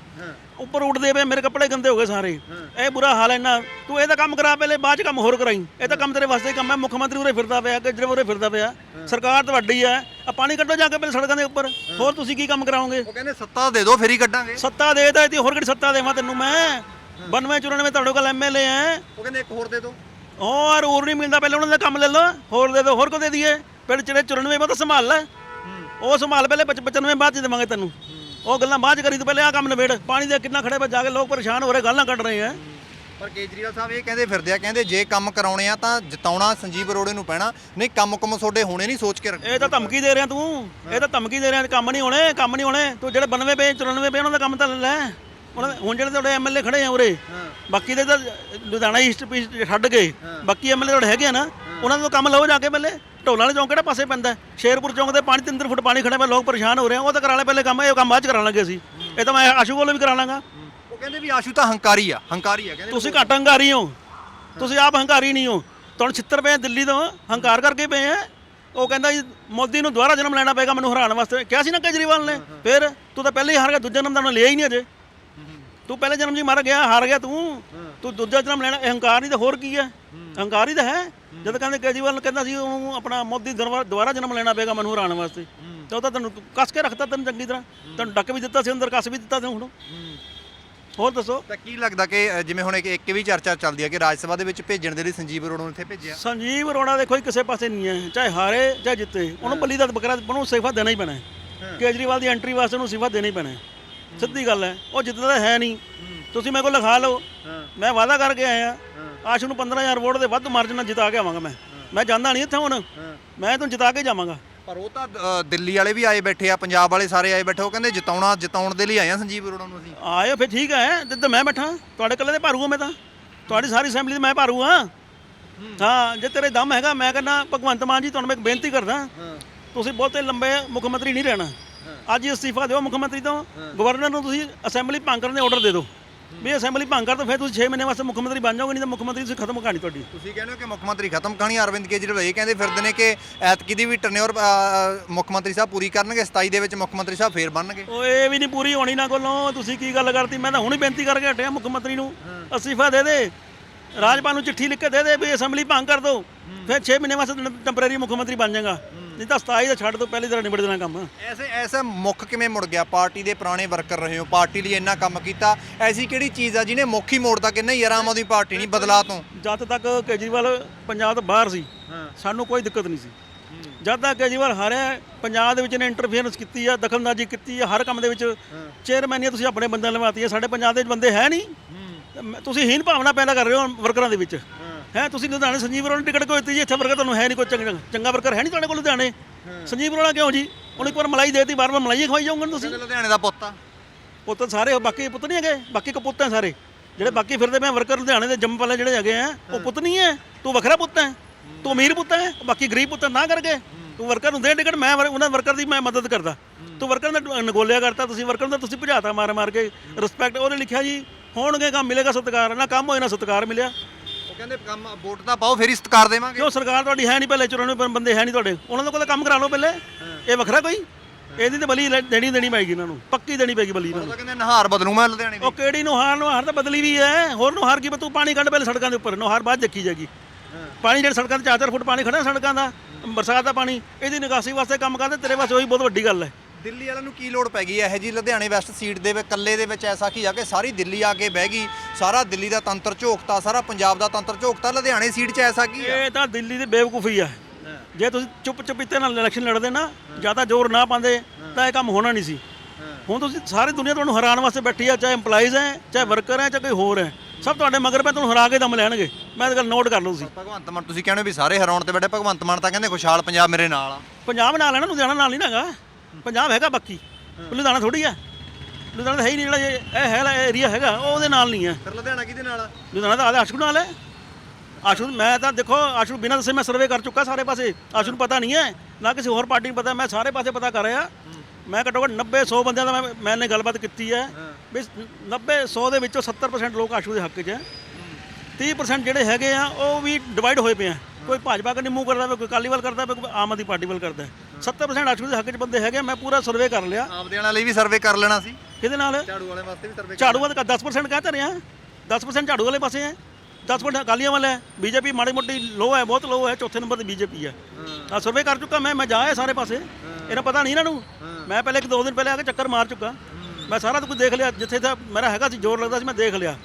ਉੱਪਰ ਉੱਡਦੇ ਪਏ ਮੇਰੇ ਕੱਪੜੇ ਗੰਦੇ ਹੋ ਗਏ ਸਾਰੇ। ਇਹ ਬੁਰਾ ਹਾਲ ਹੈ ਨਾ ਤੂੰ ਇਹਦਾ ਕੰਮ ਕਰਾ ਪਹਿਲੇ ਬਾਅਦ ਚ ਕੰਮ ਹੋਰ ਕਰਾਈ। ਇਹ ਤਾਂ ਕੰਮ ਤੇਰੇ ਵਾਸਤੇ ਕੰਮ ਹੈ ਮੁੱਖ ਮੰਤਰੀ ਉਰੇ ਫਿਰਦਾ ਪਿਆ ਕੇਜਰੀਵਾਲ ਉਰੇ ਫਿਰਦਾ ਪਿਆ। ਸਰਕਾਰ ਤੁਹਾਡੀ ਹੈ ਆ ਪਾਣੀ ਕੱਢੋ ਜਾ ਕੇ ਪਹਿਲੇ ਸੜਕਾਂ ਦੇ ਉੱਪਰ। ਹੋਰ ਤੁਸੀਂ ਕੀ ਕੰਮ ਕਰਾਓਗੇ? ਉਹ ਕਹਿੰਦੇ ਸੱਤਾ ਦੇ ਦਿਓ ਫੇਰ ਹੀ ਕੱਢਾਂਗੇ। ਸੱਤਾ ਦੇ ਤਾਂ ਇਹਦੀ ਹੋਰ ਕਿਹੜੀ ਸੱਤਾ ਦੇਵਾਂ ਤੈਨੂੰ ਮੈਂ? 92 94 ਤੁਹਾਡੇ ਕੋਲ ਐਮਐਲਏ ਹੈ ਉਹ ਕਹਿੰਦੇ ਇੱਕ ਹੋਰ ਦੇ ਦਿਓ ਹੋਰ ਹੋਰ ਨਹੀਂ ਮਿਲਦਾ ਪਹਿਲੇ ਉਹਨਾਂ ਦਾ ਕੰਮ ਲੈ ਲਓ ਹੋਰ ਦੇ ਦਿਓ ਹੋਰ ਕੋ ਦੇ ਦਈਏ? ਪਿੰਡ ਚੜੇ 94 ਮੈਂ ਤਾਂ ਸੰਭਾਲ ਲੈ। ਉਹ ਸੰਭਾਲ ਪਹਿਲੇ 95 ਬਾਅਦ ਚ ਦੇਵਾਂਗੇ ਤੈਨੂੰ। ਉਹ ਗੱਲਾਂ ਬਾਅਦ ਚ ਕਰੀ ਤੂੰ ਪਹਿਲੇ ਆ ਕੰਮ ਨਿਬੇੜ। ਪਾਣੀ ਦੇ ਕਿੰਨਾ ਖੜੇ ਪਏ ਜਾ ਕੇ ਲੋਕ ਪਰੇਸ਼ਾਨ ਹੋ ਰਹੇ ਗਾਲਾਂ ਕੱਢ ਰਹੇ ਆ। ਪਰ ਕੇਜਰੀਵਾਲ ਸਾਹਿਬ ਇਹ ਕਹਿੰਦੇ ਫਿਰਦੇ ਆ ਕਹਿੰਦੇ ਜੇ ਕੰਮ ਕਰਾਉਣੇ ਆ ਤਾਂ ਜਿਤਾਉਣਾ ਸੰਜੀਵ ਅਰੋੜੇ ਨੂੰ ਪੈਣਾ ਨਹੀਂ ਕੰਮ ਕੁਮ ਤੁਹਾਡੇ ਹੋਣੇ ਨਹੀਂ ਸੋਚ ਕੇ ਰੱਖੋ। ਇਹ ਤਾਂ ਧਮਕੀ ਦੇ ਰਿਹਾ ਤੂੰ। ਇਹ ਤਾਂ ਧਮਕੀ ਦੇ ਰਿਹਾ ਕੰਮ ਨਹੀਂ ਹੋਣੇ ਕੰਮ ਨਹੀਂ ਹੋਣੇ। ਤੂੰ ਜਿਹੜੇ 92 ਪਏ 94 ਪਏ ਉਹਨਾਂ ਦਾ ਕੰਮ ਤਾਂ ਲੈ ਲੈ। ਉਹਨਾਂ ਦੇ ਹੁਣ ਜਿਹੜੇ ਤੁਹਾਡੇ ਐਮਐਲਏ ਖੜੇ ਆ ਉਰੇ ਬਾਕੀ ਦੇ ਤਾਂ ਲੁਧਿਆਣਾ ਈਸਟ ਪੀਸ ਛੱਡ ਕੇ ਬਾਕੀ ਐਮਐਲਏ ਤੁਹਾਡੇ ਹੈਗੇ ਆ ਨਾ ਉਹਨਾਂ ਦਾ ਕੰਮ ਲਓ ਜਾ ਕੇ ਪਹਿਲੇ। ਢੋਲਾਂ ਵਾਲੇ ਚੌਂਕ ਕਿਹੜਾ ਪਾਸੇ ਪੈਂਦਾ? ਹੈ? ਸ਼ੇਰਪੁਰ ਚੌਂਕ ਤੇ 5-3 ਫੁੱਟ ਪਾਣੀ ਖੜਾ ਪਿਆ ਲੋਕ ਪਰੇਸ਼ਾਨ ਹੋ ਰਹੇ ਆ ਉਹ ਤਾਂ ਕਰਾ ਲੈ ਪਹਿਲੇ ਕੰਮ ਇਹ ਕੰਮ ਬਾਅਦ ਚ ਕਰਾ ਲਾਂਗੇ ਅਸੀਂ। ਇਹ ਤਾਂ ਮੈਂ ਆਸ਼ੂ ਕੋਲੋਂ ਵੀ ਕਰਾ ਲਾਂਗਾ। ਉਹ ਕਹਿੰਦੇ ਵੀ ਆਸ਼ੂ ਤਾਂ ਹੰਕਾਰੀ ਆ ਹੰਕਾਰੀ ਆ ਕਹਿੰਦੇ ਤੁਸੀਂ ਘੱਟ ਹੰਕਾਰੀ ਹੋ। ਤੁਸੀਂ ਆਪ ਹੰਕਾਰੀ ਨਹੀਂ ਹੋ। ਤੁਹਾਨੂੰ ਛਿੱਤਰ ਪਏ ਆ ਦਿੱਲੀ ਤੋਂ ਹੰਕਾਰ ਕਰਕੇ ਪਏ ਆ। ਉਹ ਕਹਿੰਦਾ ਜੀ ਮੋਦੀ ਨੂੰ ਦੁਬਾਰਾ ਜਨਮ ਲੈਣਾ ਪਏਗਾ ਮੈਨੂੰ ਹਰਾਉਣ ਵਾਸਤੇ। ਕਿਹਾ ਸੀ ਨਾ ਕੇਜਰੀਵਾਲ ਨੇ। ਫਿਰ ਤੂੰ ਤਾਂ ਪਹਿਲੇ ਹੀ ਹਾਰ ਗਿਆ ਦੂਜਾ ਜਨਮ ਤਾਂ ਉਹਨੇ ਲਿਆ ਹੀ ਨਹੀਂ ਅਜੇ। ਤੂੰ ਪਹਿਲੇ ਜਨਮ ਜੀ ਮਰ ਗਿਆ ਹਾਰ ਗਿਆ ਤੂੰ। ਤੂੰ ਦੂਜਾ ਜਨਮ ਲੈਣਾ ਇਹ ਹੰਕਾਰ ਨਹੀਂ ਤਾਂ ਹੋਰ ਕੀ ਹੈ? ਹੰਕਾਰ ਹੀ ਤਾਂ ਹੈ। ਜਦ ਕਹਿੰਦੇ ਕੇਜਰੀਵਾਲ ਕਹਿੰਦਾ ਸੀ ਉਹਨੂੰ ਆਪਣਾ ਮੋਦੀ ਦੁਬਾਰਾ ਜਨਮ ਲੈਣਾ ਪਏਗਾ ਮੈਨੂੰ ਹਰਾਉਣ ਵਾਸਤੇ। ਤੇ ਉਹ ਤਾਂ ਤੈਨੂੰ ਕੱਸ ਕੇ ਰੱਖਤਾ ਤੈਨੂੰ ਚੰਗੀ ਤਰ੍ਹਾਂ। ਤੈਨੂੰ ਡੱਕ ਵੀ ਦਿੱਤਾ ਸੀ ਅੰਦਰ ਕੱਸ ਵੀ ਦਿੱਤਾ ਸੀ ਹੁਣ ਹੋਰ ਦੱਸੋ? ਤਾਂ ਕੀ ਲੱਗਦਾ ਕਿ ਜਿਵੇਂ ਹੁਣ ਇੱਕ ਇੱਕ ਵੀ ਚਰਚਾ ਚੱਲਦੀ ਹੈ ਕਿ ਰਾਜ ਸਭਾ ਦੇ ਵਿੱਚ ਭੇਜਣ ਦੇ ਲਈ ਸੰਜੀਵ ਅਰੋੜਾ ਨੂੰ ਇੱਥੇ ਭੇਜਿਆ? ਸੰਜੀਵ ਅਰੋੜਾ ਦੇਖੋ ਕਿਸੇ ਪਾਸੇ ਨਹੀਂ ਹੈ। ਚਾਹੇ ਹਾਰੇ ਚਾਹੇ ਜਿੱਤੇ। ਉਹਨੂੰ ਬਲੀ ਦਾ ਬੱਕਰਾ ਉਹਨੂੰ ਸਿਫਾ ਦੇਣਾ ਹੀ ਪੈਣਾ ਹੈ। ਕੇਜਰੀਵਾਲ ਦੀ ਐਂਟਰੀ ਵਾਸਤੇ ਉਹਨੂੰ ਸਿਫਾ ਦੇਣਾ ਹੀ ਪੈਣਾ ਹੈ। ਸਿੱਧੀ ਗੱਲ ਹੈ ਉਹ ਜਿੱਤਦਾ ਤਾਂ ਹੈ ਨਹੀਂ। ਤੁਸੀਂ ਮੇਰੇ ਕੋਲ ਲਿਖਾ ਲਓ। ਮੈਂ ਵਾਅਦਾ ਕਰਕੇ ਆਇਆ। ਆਸ਼ ਨੂੰ 15000 ਵੋਟ ਦੇ ਵੱਧ ਮਾਰਜਨ ਨਾਲ ਜਿਤਾ ਕੇ ਆਵਾਂਗਾ ਮੈਂ। ਮੈਂ ਜਾਂਦਾ ਨਹੀਂ ਇੱਥੇ ਹੁਣ। ਮੈਂ ਤੁਹਾਨੂੰ ਜਿਤਾ ਕੇ ਜਾਵਾਂਗਾ। ਪਰ ਉਹ ਤਾਂ ਅ, ਦਿੱਲੀ ਵਾਲੇ ਵੀ ਆਏ ਬੈਠੇ ਆ ਪੰਜਾਬ ਵਾਲੇ ਸਾਰੇ ਆਏ ਬੈਠੇ ਉਹ ਕਹਿੰਦੇ ਜਿਤਾਉਣਾ ਜਿਤਾਉਣ ਦੇ ਲਈ ਆਏ ਆ ਸੰਜੀਵ ਅਰੋੜਾ ਨੂੰ ਅਸੀਂ। ਆਏ ਫਿਰ ਠੀਕ ਹੈ ਤੇ ਤਾਂ ਮੈਂ ਬੈਠਾ ਤੁਹਾਡੇ ਇਕੱਲੇ ਦੇ ਭਾਰੂਗਾ ਮੈਂ ਤਾਂ। ਤੁਹਾਡੀ ਸਾਰੀ ਅਸੈਂਬਲੀ ਦੇ ਮੈਂ ਭਾਰੂਗਾ ਹਾਂ। ਜੇ ਤੇਰੇ ਦਮ ਹੈਗਾ ਮੈਂ ਕਹਿੰਦਾ ਭਗਵੰਤ ਮਾਨ ਜੀ ਤੁਹਾਨੂੰ ਮੈਂ ਇੱਕ ਬੇਨਤੀ ਕਰਦਾ। ਤੁਸੀਂ ਬਹੁਤੇ ਲੰਬੇ ਮੁੱਖ ਮੰਤਰੀ ਨਹੀਂ ਰਹਿਣਾ। ਅੱਜ ਹੀ ਅਸਤੀਫਾ ਦਿਓ ਮੁੱਖ ਮੰਤਰੀ ਤੋਂ। ਗਵਰਨਰ ਨੂੰ ਤੁਸੀਂ ਅਸੈਂਬਲੀ ਭੰਗ ਕਰਨ ਦੇ ਆਰਡਰ ਦੇ ਦਿਓ। ਵੀ ਅਸੈਂਬਲੀ ਭੰਗ ਕਰ ਤਾਂ ਫਿਰ ਤੁਸੀਂ 6 ਮਹੀਨੇ ਵਾਸਤੇ ਮੁੱਖ ਮੰਤਰੀ ਬਣ ਜਾਓਗੇ ਨਹੀਂ ਤਾਂ ਮੁੱਖ ਮੰਤਰੀ ਤੁਸੀਂ ਖਤਮ ਕਹਾਣੀ ਤੁਹਾਡੀ। ਤੁਸੀਂ ਕਹਿੰਦੇ ਹੋ ਕਿ ਮੁੱਖ ਮੰਤਰੀ ਖਤਮ ਕਹਾਣੀ ਅਰਵਿੰਦ ਕੇਜਰੀਵਾਲ ਇਹ ਕਹਿੰਦੇ ਫਿਰਦੇ ਨੇ ਕਿ ਐਤਕੀ ਦੀ ਵੀ ਟਰਨਿਓਰ ਮੁੱਖ ਮੰਤਰੀ ਸਾਹਿਬ ਪੂਰੀ ਕਰਨਗੇ 27 ਦੇ ਵਿੱਚ ਮੁੱਖ ਮੰਤਰੀ ਸਾਹਿਬ ਫੇਰ ਬਣਨਗੇ। ਉਹ ਇਹ ਵੀ ਨਹੀਂ ਪੂਰੀ ਹੋਣੀ ਨਾ ਕੋਲੋਂ। ਤੁਸੀਂ ਕੀ ਗੱਲ ਕਰਤੀ? ਮੈਂ ਤਾਂ ਹੁਣ ਹੀ ਬੇਨਤੀ ਕਰਕੇ ਹਟਿਆ ਮੁੱਖ ਮੰਤਰੀ ਨੂੰ। ਅਸਤੀਫਾ ਦੇ ਦੇ। ਰਾਜਪਾਲ ਨੂੰ ਚਿੱਠੀ ਲਿਖ ਕੇ ਦੇ ਦੇ ਵੀ ਅਸੈਂਬਲੀ ਭੰਗ ਕਰ ਦਿਓ ਫਿਰ 6 ਮਹੀਨੇ ਵਾਸਤੇ ਟੈਂਪਰੇਰੀ ਮੁੱਖ ਮੰਤਰੀ ਬਣ ਜਾਏਗਾ। ਨਹੀਂ ਤਾਂ 27 ਦਾ ਛੱਡ ਦੋ ਪਹਿਲੀ ਤਰ੍ਹਾਂ ਨਿਬੜ ਦੇਣਾ ਕੰਮ। ਐਸੇ ਐਸਾ ਮੁੱਖ ਕਿਵੇਂ ਮੁੜ ਗਿਆ? ਪਾਰਟੀ ਦੇ ਪੁਰਾਣੇ ਵਰਕਰ ਰਹੇ ਹੋ ਪਾਰਟੀ ਲਈ ਇੰਨਾ ਕੰਮ ਕੀਤਾ। ਐਸੀ ਕਿਹੜੀ ਚੀਜ਼ ਆ ਜਿਹਨੇ ਮੁੱਖ ਹੀ ਮੋੜਦਾ ਕਿ ਨਹੀਂ ਯਾਰ ਆਮ ਆਦਮੀ ਪਾਰਟੀ ਨਹੀਂ ਬਦਲਾ ਤੋਂ? ਜਦ ਤੱਕ ਕੇਜਰੀਵਾਲ ਪੰਜਾਬ ਤੋਂ ਬਾਹਰ ਸੀ ਸਾਨੂੰ ਕੋਈ ਦਿੱਕਤ ਨਹੀਂ ਸੀ। ਜਦ ਤੱਕ ਕੇਜਰੀਵਾਲ ਹਾਰਿਆ ਪੰਜਾਬ ਦੇ ਵਿੱਚ ਨੇ ਇੰਟਰਫੀਅਰੈਂਸ ਕੀਤੀ ਆ ਦਖਲਅੰਦਾਜ਼ੀ ਕੀਤੀ ਆ ਹਰ ਕੰਮ ਦੇ ਵਿੱਚ ਚੇਅਰਮੈਨੀਆਂ ਤੁਸੀਂ ਆਪਣੇ ਬੰਦੇ ਲਵਾਤੀ ਆ ਸਾਡੇ ਪੰਜਾਬ ਦੇ ਵਿੱਚ ਬੰਦੇ ਹੈ ਨਹੀਂ। ਤੇ ਤੁਸੀਂ ਹੀਨ ਭਾਵਨਾ ਪੈਦਾ ਕਰ ਰਹੇ ਹੋ ਵਰਕਰਾਂ ਦੇ ਵਿੱਚ। ਹੈ ਤੁਸੀਂ ਲੁਧਿਆਣੇ ਸੰਜੀਵ ਨੂੰ ਟਿਕਟ ਕੋਈ ਦਿੱਤੀ ਜੀ? ਇੱਥੇ ਵਰਕਰ ਤੁਹਾਨੂੰ ਹੈ ਨਹੀਂ ਕੋਈ ਚੰਗਾ ਚੰਗਾ ਵਰਕਰ ਹੈ ਨਹੀਂ ਤੁਹਾਡੇ ਕੋਲ ਲੁਧਿਆਣੇ? ਸੰਜੀਵ ਅਰੋੜਾ ਕਿਉਂ ਜੀ? ਉਹਨੂੰ ਇੱਕ ਵਾਰ ਮਲਾਈ ਦੇਤੀ ਬਾਰ ਬਾਰ ਮਲਾਈ ਖਵਾਈ ਜਾਓਗੇ ਤੁਸੀਂ? ਲੁਧਿਆਣੇ ਦਾ ਪੁੱਤ ਆ। ਪੁੱਤ ਸਾਰੇ ਬਾਕੀ ਪੁੱਤ ਨਹੀਂ ਹੈਗੇ? ਬਾਕੀ ਕਪੁੱਤ ਹੈ ਸਾਰੇ। ਜਿਹੜੇ ਬਾਕੀ ਫਿਰਦੇ ਪਏ ਵਰਕਰ ਲੁਧਿਆਣੇ ਦੇ ਜੰਮ ਵਾਲੇ ਜਿਹੜੇ ਹੈਗੇ ਆ ਉਹ ਪੁੱਤ ਨਹੀਂ ਹੈ। ਤੂੰ ਵੱਖਰਾ ਪੁੱਤ ਹੈ। ਤੂੰ ਅਮੀਰ ਪੁੱਤ ਹੈ। ਬਾਕੀ ਗਰੀਬ ਪੁੱਤ ਨਾ ਕਰਕੇ। ਤੂੰ ਵਰਕਰ ਨੂੰ ਦੇ ਟਿਕਟ ਮੈਂ ਵਰ- ਉਹਨਾਂ ਵਰਕਰ ਦੀ ਮੈਂ ਮਦਦ ਕਰਦਾ। ਤੂੰ ਵਰਕਰ ਦਾ ਨਗੋਲਿਆ ਕਰਤਾ ਤੁਸੀਂ ਵਰਕਰ ਦਾ ਤੁਸੀਂ ਭਜਾਤਾ ਮਾਰ ਮਾਰ ਕੇ ਰਿਸਪੈਕਟ ਉਹਨੇ ਲਿਖਿਆ ਜੀ ਹੋਣਗੇ ਕੰਮ ਮਿਲੇਗਾ ਸਤਿਕਾਰ। ਨਾ ਕੰਮ ਹੋਏ ਨਾ ਸਤਿਕਾਰ ਮਿਲਿਆ। ਕਹਿੰਦੇ ਕੰਮ ਵੋਟ ਤਾਂ ਪਾਓ ਫੇਰ ਹੀ ਸਤਿਕਾਰ ਦੇਵਾਂਗੇ। ਕਿਉਂ ਸਰਕਾਰ ਤੁਹਾਡੀ ਹੈ ਨਹੀਂ ਪਹਿਲੇ 94 ਬੰਦੇ ਹੈ ਨਹੀਂ ਤੁਹਾਡੇ। ਉਹਨਾਂ ਦੇ ਕੋਲ ਕੰਮ ਕਰਾ ਲਓ ਪਹਿਲੇ। ਇਹ ਵੱਖਰਾ ਕੋਈ? ਇਹਦੀ ਤੇ ਬਲੀ ਦੇਣੀ ਦੇਣੀ ਪਏਗੀ ਇਹਨਾਂ ਨੂੰ। ਪੱਕੀ ਦੇਣੀ ਪਏਗੀ ਬਲੀ ਇਹਨਾਂ ਨੂੰ। ਕਹਿੰਦੇ ਨਹਾਰ ਬਦਲੂ ਮੈਂ ਲੁਧਿਆਣੇ ਦੀ। ਉਹ ਕਿਹੜੀ ਨੁਹਾਰ? ਨੁਹਾਰ ਤਾਂ ਬਦਲੀ ਵੀ ਹੈ। ਹੋਰ ਨੁਹਾਰ ਕੀ? ਤੂੰ ਪਾਣੀ ਕੱਢ ਪਹਿਲੇ ਸੜਕਾਂ ਦੇ ਉੱਪਰ। ਨੁਹਾਰ ਬਾਅਦ ਦੇਖੀ ਜਾਏਗੀ। ਪਾਣੀ ਜਿਹੜੇ ਸੜਕਾਂ ਤੇ 4-4 ਫੁੱਟ ਪਾਣੀ ਖੜਾ ਸੜਕਾਂ ਦਾ ਬਰਸਾਤ ਦਾ ਪਾਣੀ ਇਹਦੀ ਨਿਕਾਸੀ ਵਾਸਤੇ ਕੰਮ ਕਰਦੇ ਤੇਰੇ ਵਾਸਤੇ ਉਹੀ ਬਹੁਤ ਵੱਡੀ ਗੱਲ ਹੈ। ਦਿੱਲੀ ਵਾਲਿਆਂ ਨੂੰ ਕੀ ਲੋੜ ਪੈ ਗਈ ਇਹ ਜੀ ਲੁਧਿਆਣੇ ਵੈਸਟ ਸੀਟ ਦੇ ਵਿੱਚ ਇਕੱਲੇ ਦੇ ਵਿੱਚ ਐਸਾ ਕੀ ਆ ਕਿ ਸਾਰੀ ਦਿੱਲੀ ਆ ਕੇ ਬਹਿ ਗਈ ਸਾਰਾ ਦਿੱਲੀ ਦਾ ਤੰਤਰ ਝੋਕਤਾ ਸਾਰਾ ਪੰਜਾਬ ਦਾ ਤੰਤਰ ਝੋਕਤਾ ਲੁਧਿਆਣੇ ਸੀਟ 'ਚ ਐਸਾ ਕੀ ਆ? ਇਹ ਤਾਂ ਦਿੱਲੀ ਦੀ ਬੇਵਕੂਫੀ ਆ। ਜੇ ਤੁਸੀਂ ਚੁੱਪ ਚੁਪੀਤੇ ਨਾਲ ਇਲੈਕਸ਼ਨ ਲੜਦੇ ਨਾ ਜ਼ਿਆਦਾ ਜ਼ੋਰ ਨਾ ਪਾਉਂਦੇ ਤਾਂ ਇਹ ਕੰਮ ਹੋਣਾ ਨਹੀਂ ਸੀ। ਹੁਣ ਤੁਸੀਂ ਸਾਰੀ ਦੁਨੀਆ ਤੁਹਾਨੂੰ ਹਰਾਉਣ ਵਾਸਤੇ ਬੈਠੀ ਆ ਚਾਹੇ EMPLOYEES ਹੈ ਚਾਹੇ ਵਰਕਰ ਹੈ ਚਾਹੇ ਕੋਈ ਹੋਰ ਹੈ ਸਭ ਤੁਹਾਡੇ ਮਗਰ ਪੈ ਤੁਹਾਨੂੰ ਹਰਾ ਕੇ ਦਮ ਲੈਣਗੇ। ਮੈਂ ਇਹ ਗੱਲ ਨੋਟ ਕਰ ਲਓ ਤੁਸੀਂ। ਭਗਵੰਤ ਮਾਨ ਤੁਸੀਂ ਕਹਿੰਦੇ ਵੀ ਸਾਰੇ ਹਰਾਉਣ ਤੇ ਬੈਠੇ ਭਗਵੰਤ ਮਾਨ ਤਾਂ ਕਹਿੰਦੇ ਖੁਸ਼ਹਾਲ ਪੰਜਾਬ ਮੇਰੇ ਨਾਲ ਆ। ਪੰਜਾਬ ਨਾਲ ਹੈ ਨਾ ਲੁਧਿਆਣਾ ਨਾਲ ਨਹੀਂ ਨਾ ਹੈਗਾ। ਪੰਜਾਬ ਹੈਗਾ ਬਾਕੀ। ਲੁਧਿਆਣਾ ਥੋੜੀ ਆ। ਲੁਧਿਆਣਾ ਤਾਂ ਹੈ ਹੀ ਨਹੀਂ ਜਿਹੜਾ ਇਹ ਇਹ ਹੈ ਏਰੀਆ ਹੈਗਾ ਉਹ ਉਹਦੇ ਨਾਲ ਨਹੀਂ ਹੈ ਫਿਰ ਲੁਧਿਆਣਾ ਕਿਹਦੇ ਨਾਲ ਆ? ਲੁਧਿਆਣਾ ਤਾਂ ਆਲੇ ਆਸ਼ੂ ਨਾਲ ਹੈ ਆਸ਼ੂ ਮੈਂ ਤਾਂ ਦੇਖੋ ਆਸ਼ੂ ਬਿਨਾਂ ਦੱਸੇ ਮੈਂ ਸਰਵੇ ਕਰ ਚੁੱਕਾ ਸਾਰੇ ਪਾਸੇ। ਆਸ਼ੂ ਨੂੰ ਪਤਾ ਨਹੀਂ ਹੈ ਨਾ ਕਿਸੇ ਹੋਰ ਪਾਰਟੀ ਨੂੰ ਪਤਾ ਮੈਂ ਸਾਰੇ ਪਾਸੇ ਪਤਾ ਕਰ ਰਿਹਾ। ਮੈਂ ਘੱਟੋ ਘੱਟ 90 100 ਬੰਦਿਆਂ ਦਾ ਮੈਂ ਮੈਨੇ ਗੱਲਬਾਤ ਕੀਤੀ ਹੈ। ਵੀ 90 100 ਦੇ ਵਿੱਚੋਂ 70% ਲੋਕ ਆਸ਼ੂ ਦੇ ਹੱਕ 'ਚ ਹੈ। 30% ਜਿਹੜੇ ਹੈਗੇ ਆ ਉਹ ਵੀ ਡਿਵਾਈਡ ਹੋਏ ਪਏ ਆ। ਕੋਈ ਭਾਜਪਾ ਕੰਨੀ ਮੂੰਹ ਕਰਦਾ ਕੋਈ ਅਕਾਲੀ ਵੱਲ ਕਰਦਾ ਕੋਈ ਆਮ ਆਦਮੀ ਪਾਰਟੀ ਵੱਲ ਕਰਦਾ। 70% ਆਸ਼ੂ ਦੇ ਹੱਕ 'ਚ ਬੰਦੇ ਹੈਗੇ ਮੈਂ ਪੂਰਾ ਸਰਵੇ ਕਰ ਲਿਆ। ਆਪਦੇ ਵਾਲੇ ਲਈ ਵੀ ਸਰਵੇ ਕਰ ਲੈਣਾ ਸੀ। ਕਿਹਦੇ ਨਾਲ? ਝਾੜੂ ਵਾਲੇ ਵਾਸਤੇ ਵੀ ਸਰਵੇ ਝਾੜੂ ਵਾਲੇ 10% ਕਹਿ ਤਾਂ ਰਿਹਾ। 10% ਝਾੜੂ ਵਾਲੇ ਪਾਸੇ ਹੈ। 10% ਅਕਾਲੀਆਂ ਵਾਲਾ ਹੈ। ਬੀਜੇਪੀ ਮਾੜੀ ਮੋਟੀ ਲੋ ਹੈ ਬਹੁਤ ਲੋ ਹੈ। ਚੌਥੇ ਨੰਬਰ ਤੇ ਬੀਜੇਪੀ ਹੈ। ਆ ਸਰਵੇ ਕਰ ਚੁੱਕਾ ਮੈਂ ਮੈਂ ਜਾਇਆ ਸਾਰੇ ਪਾਸੇ। ਇਹਨਾਂ ਪਤਾ ਨਹੀਂ ਇਹਨਾਂ ਨੂੰ। ਮੈਂ ਪਹਿਲੇ ਇੱਕ ਦੋ ਦਿਨ ਪਹਿਲੇ ਆ ਕੇ ਚੱਕਰ ਮਾਰ ਚੁੱਕਾ। ਮੈਂ ਸਾਰਾ ਕੁਝ ਦੇਖ ਲਿਆ। ਜਿੱਥੇ ਤਾਂ ਮੇਰਾ ਹੈਗਾ ਸੀ ਜ਼ੋਰ ਲੱਗਦਾ ਸੀ ਮੈਂ ਦੇਖ ਲਿਆ।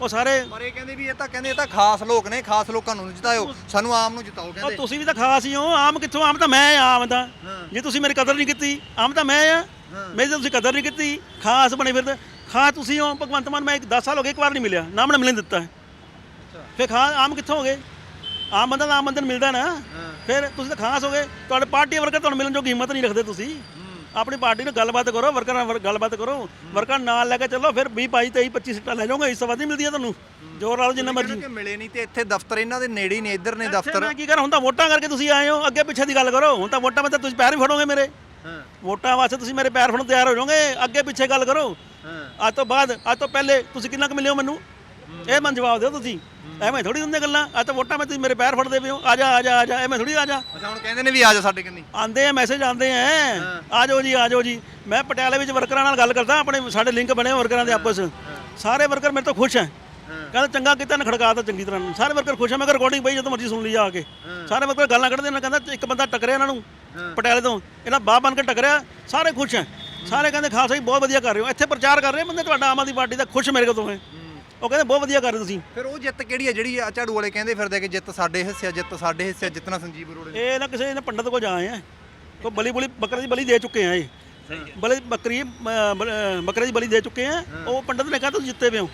ਉਹ ਸਾਰੇ ਪਰ ਇਹ ਕਹਿੰਦੇ ਵੀ ਇਹ ਤਾਂ ਕਹਿੰਦੇ ਇਹ ਤਾਂ ਖਾਸ ਲੋਕ ਨੇ ਖਾਸ ਲੋਕਾਂ ਨੂੰ ਜਿਤਾਇਓ। ਸਾਨੂੰ ਆਮ ਨੂੰ ਜਿਤਾਓ ਉਹ ਕਹਿੰਦੇ ਤੁਸੀਂ ਵੀ ਤਾਂ ਖਾਸ ਹੀ ਹੋ ਆਮ ਕਿੱਥੋਂ ਆਮ ਤਾਂ ਮੈਂ ਆਮ ਤਾਂ ਜੇ ਤੁਸੀਂ ਮੇਰੀ ਕਦਰ ਨਹੀਂ ਕੀਤੀ ਆਮ ਤਾਂ ਮੈਂ ਆ। ਮੇਰੀ ਤਾਂ ਤੁਸੀਂ ਕਦਰ ਨਹੀਂ ਕੀਤੀ ਖਾਸ ਬਣੇ ਫਿਰਦੇ। ਖਾਸ ਤੁਸੀਂ ਹੋ ਭਗਵੰਤ ਮਾਨ ਮੈਂ 10 ਸਾਲ ਹੋ ਗਏ ਇੱਕ ਵਾਰ ਨਹੀਂ ਮਿਲਿਆ। ਨਾ ਮੈਨੂੰ ਮਿਲਣ ਦਿੱਤਾ। ਫਿਰ ਖਾਸ ਆਮ ਕਿੱਥੋਂ ਹੋ ਗਏ? ਆਮ ਬੰਦਾ ਤਾਂ ਆਮ ਬੰਦੇ ਨੂੰ ਮਿਲਦਾ ਨਾ। ਫਿਰ ਤੁਸੀਂ ਤਾਂ ਖਾਸ ਹੋ ਗਏ। ਤੁਹਾਡੇ ਪਾਰਟੀ ਵਰਕਰ ਤੁਹਾਨੂੰ ਮਿਲਣ ਜੋਗੀ ਹਿੰਮਤ ਨਹੀਂ ਰੱਖਦੇ ਤੁਸੀਂ। ਆਪਣੀ ਪਾਰਟੀ ਨਾਲ ਗੱਲਬਾਤ ਕਰੋ ਵਰਕਰਾਂ ਨਾਲ ਗੱਲਬਾਤ ਕਰੋ। ਵਰਕਰ ਨਾਲ ਲੈ ਕੇ ਚੱਲੋ ਫਿਰ 20 22 23 25 ਸੀਟਾਂ ਲੈ ਜਾਓਗੇ ਇਸ ਤੋਂ ਵੱਧ ਨਹੀਂ ਮਿਲਦੀਆਂ ਤੁਹਾਨੂੰ। ਜੋਰ ਲਾ ਲਓ ਜਿੰਨਾ ਮਰਜ਼ੀ। ਕਿ ਮਿਲੇ ਨਹੀਂ ਤੇ ਇੱਥੇ ਦਫ਼ਤਰ ਇਹਨਾਂ ਦੇ ਨੇੜੇ ਹੀ ਨੇ ਇੱਧਰ ਨੇ ਦਫ਼ਤਰ। ਮੈਂ ਕੀ ਕਰ ਹੁਣ ਤਾਂ ਵੋਟਾਂ ਕਰਕੇ ਤੁਸੀਂ ਆਏ ਹੋ ਅੱਗੇ ਪਿੱਛੇ ਦੀ ਗੱਲ ਕਰੋ ਹੁਣ ਤਾਂ ਵੋਟਾਂ ਵਿੱਚ ਤਾਂ ਤੁਸੀਂ ਪੈਰ ਵੀ ਫੜੋਗੇ ਮੇਰੇ। ਹਾਂ। ਵੋਟਾਂ ਵਾਸਤੇ ਤੁਸੀਂ ਮੇਰੇ ਪੈਰ ਫੜਨ ਨੂੰ ਤਿਆਰ ਹੋ ਜਾਓਗੇ ਅੱਗੇ ਪਿੱਛੇ ਗੱਲ ਕਰੋ। ਹਾਂ। ਅੱਜ ਤੋਂ ਬਾਅਦ ਅੱਜ ਤੋਂ ਪਹਿਲੇ ਤੁਸੀਂ ਕਿੰਨਾ ਕੁ ਮਿਲਿਓ ਮੈਨੂੰ? ਇਹ ਮਨ ਜਵਾਬ ਦਿਓ ਤੁਸੀਂ। ਐਵੇਂ ਥੋੜੀ ਹੁੰਦੀਆਂ ਗੱਲਾਂ। ਅੱਜ ਤਾਂ ਵੋਟਾਂ ਮੈਂ ਤੁਸੀਂ ਮੇਰੇ ਪੈਰ ਫੜਦੇ ਹੋ। ਆ ਜਾ ਆ ਜਾ ਆ ਜਾ ਐਵੇਂ ਥੋੜੀ ਆ ਜਾ। ਅੱਛਾ ਹੁਣ ਕਹਿੰਦੇ ਨੇ ਵੀ ਆ ਜਾ ਸਾਡੇ ਕੰਨੀ। ਆਂਦੇ ਆ ਮੈਸੇਜ ਆਂਦੇ ਆ। ਆ ਜਾਓ ਜੀ ਆ ਜਾਓ ਜੀ। ਮੈਂ ਪਟਿਆਲੇ ਵਿੱਚ ਵਰਕਰਾਂ ਨਾਲ ਗੱਲ ਕਰਦਾ ਆਪਣੇ ਸਾਡੇ ਲਿੰਕ ਬਣੇ ਵਰਕਰਾਂ ਦੇ ਆਪਸ। ਸਾਰੇ ਵਰਕਰ ਮੇਰੇ ਤੋਂ ਖੁਸ਼ ਹੈ। ਕਹਿੰਦਾ ਚੰਗਾ ਕੀਤਾ ਨਾ ਖੜਕਾਤਾ ਚੰਗੀ ਤਰ੍ਹਾਂ। ਸਾਰੇ ਵਰਕਰ ਖੁਸ਼ ਹੈ ਮੈਂ ਰਿਕਾਰਡਿੰਗ ਪਈ ਜਦੋਂ ਮਰਜ਼ੀ ਸੁਣ ਲਈ ਆ ਕੇ। ਸਾਰੇ ਵਰਕਰ ਗੱਲਾਂ ਕੱਢਦੇ ਨੇ ਕਹਿੰਦਾ ਇੱਕ ਬੰਦਾ ਟੱਕਰਿਆ ਇਹਨਾਂ ਨੂੰ ਪਟਿਆਲੇ ਤੋਂ। ਇਹਨਾਂ ਬਾਹ ਬਣ ਕੇ ਟੱਕਰਿਆ ਸਾਰੇ ਖੁਸ਼ ਹੈ। ਸਾਰੇ ਕਹਿੰਦੇ ਖਾਲਸਾ ਜੀ ਬਹੁਤ ਵਧੀਆ ਕਰ ਰਹੇ ਹੋ। ਇੱਥੇ ਪ੍ਰਚਾਰ ਕਰ ਰਹੇ ਬੰਦੇ ਤੁਹਾਡਾ ਆਮ ਆਦਮੀ ਪਾਰਟੀ ਦਾ। ਖੁਸ਼ ਮੇਰੇ ਕੋਲ ਤੋਂ ਹੈ ਉਹ ਕਹਿੰਦੇ ਬਹੁਤ ਵਧੀਆ ਕਰ ਰਹੇ ਤੁਸੀਂ। ਫਿਰ ਉਹ ਜਿੱਤ ਕਿਹੜੀ ਹੈ ਜਿਹੜੀ ਆ ਝਾੜੂ ਵਾਲੇ ਕਹਿੰਦੇ ਫਿਰਦੇ ਕਿ ਜਿੱਤ ਸਾਡੇ ਹਿੱਸੇ ਆ, ਜਿੱਤ ਸਾਡੇ ਹਿੱਸੇ ਆ, ਜਿੱਤਣਾ ਸੰਜੀਵ ਅਰੋੜੇ ਇਹ ਨਾ ਕਿਸੇ ਨੇ ਪੰਡਤ ਕੋਲ ਜਾ ਆਏ ਆ। ਕੋ ਬਲੀ ਬਲੀ ਬੱਕਰੇ ਦੀ ਬਲੀ ਦੇ ਚੁੱਕੇ ਆ ਇਹ। ਬਲੀ ਬੱਕਰੀ ਬ- ਬੱਕਰੇ ਦੀ ਬਲੀ ਦੇ ਚੁੱਕੇ ਆ। ਉਹ ਪੰਡਤ ਨੇ ਕਿਹਾ ਤੁਸੀਂ ਜਿੱਤੇ ਪਏ ਹੋ।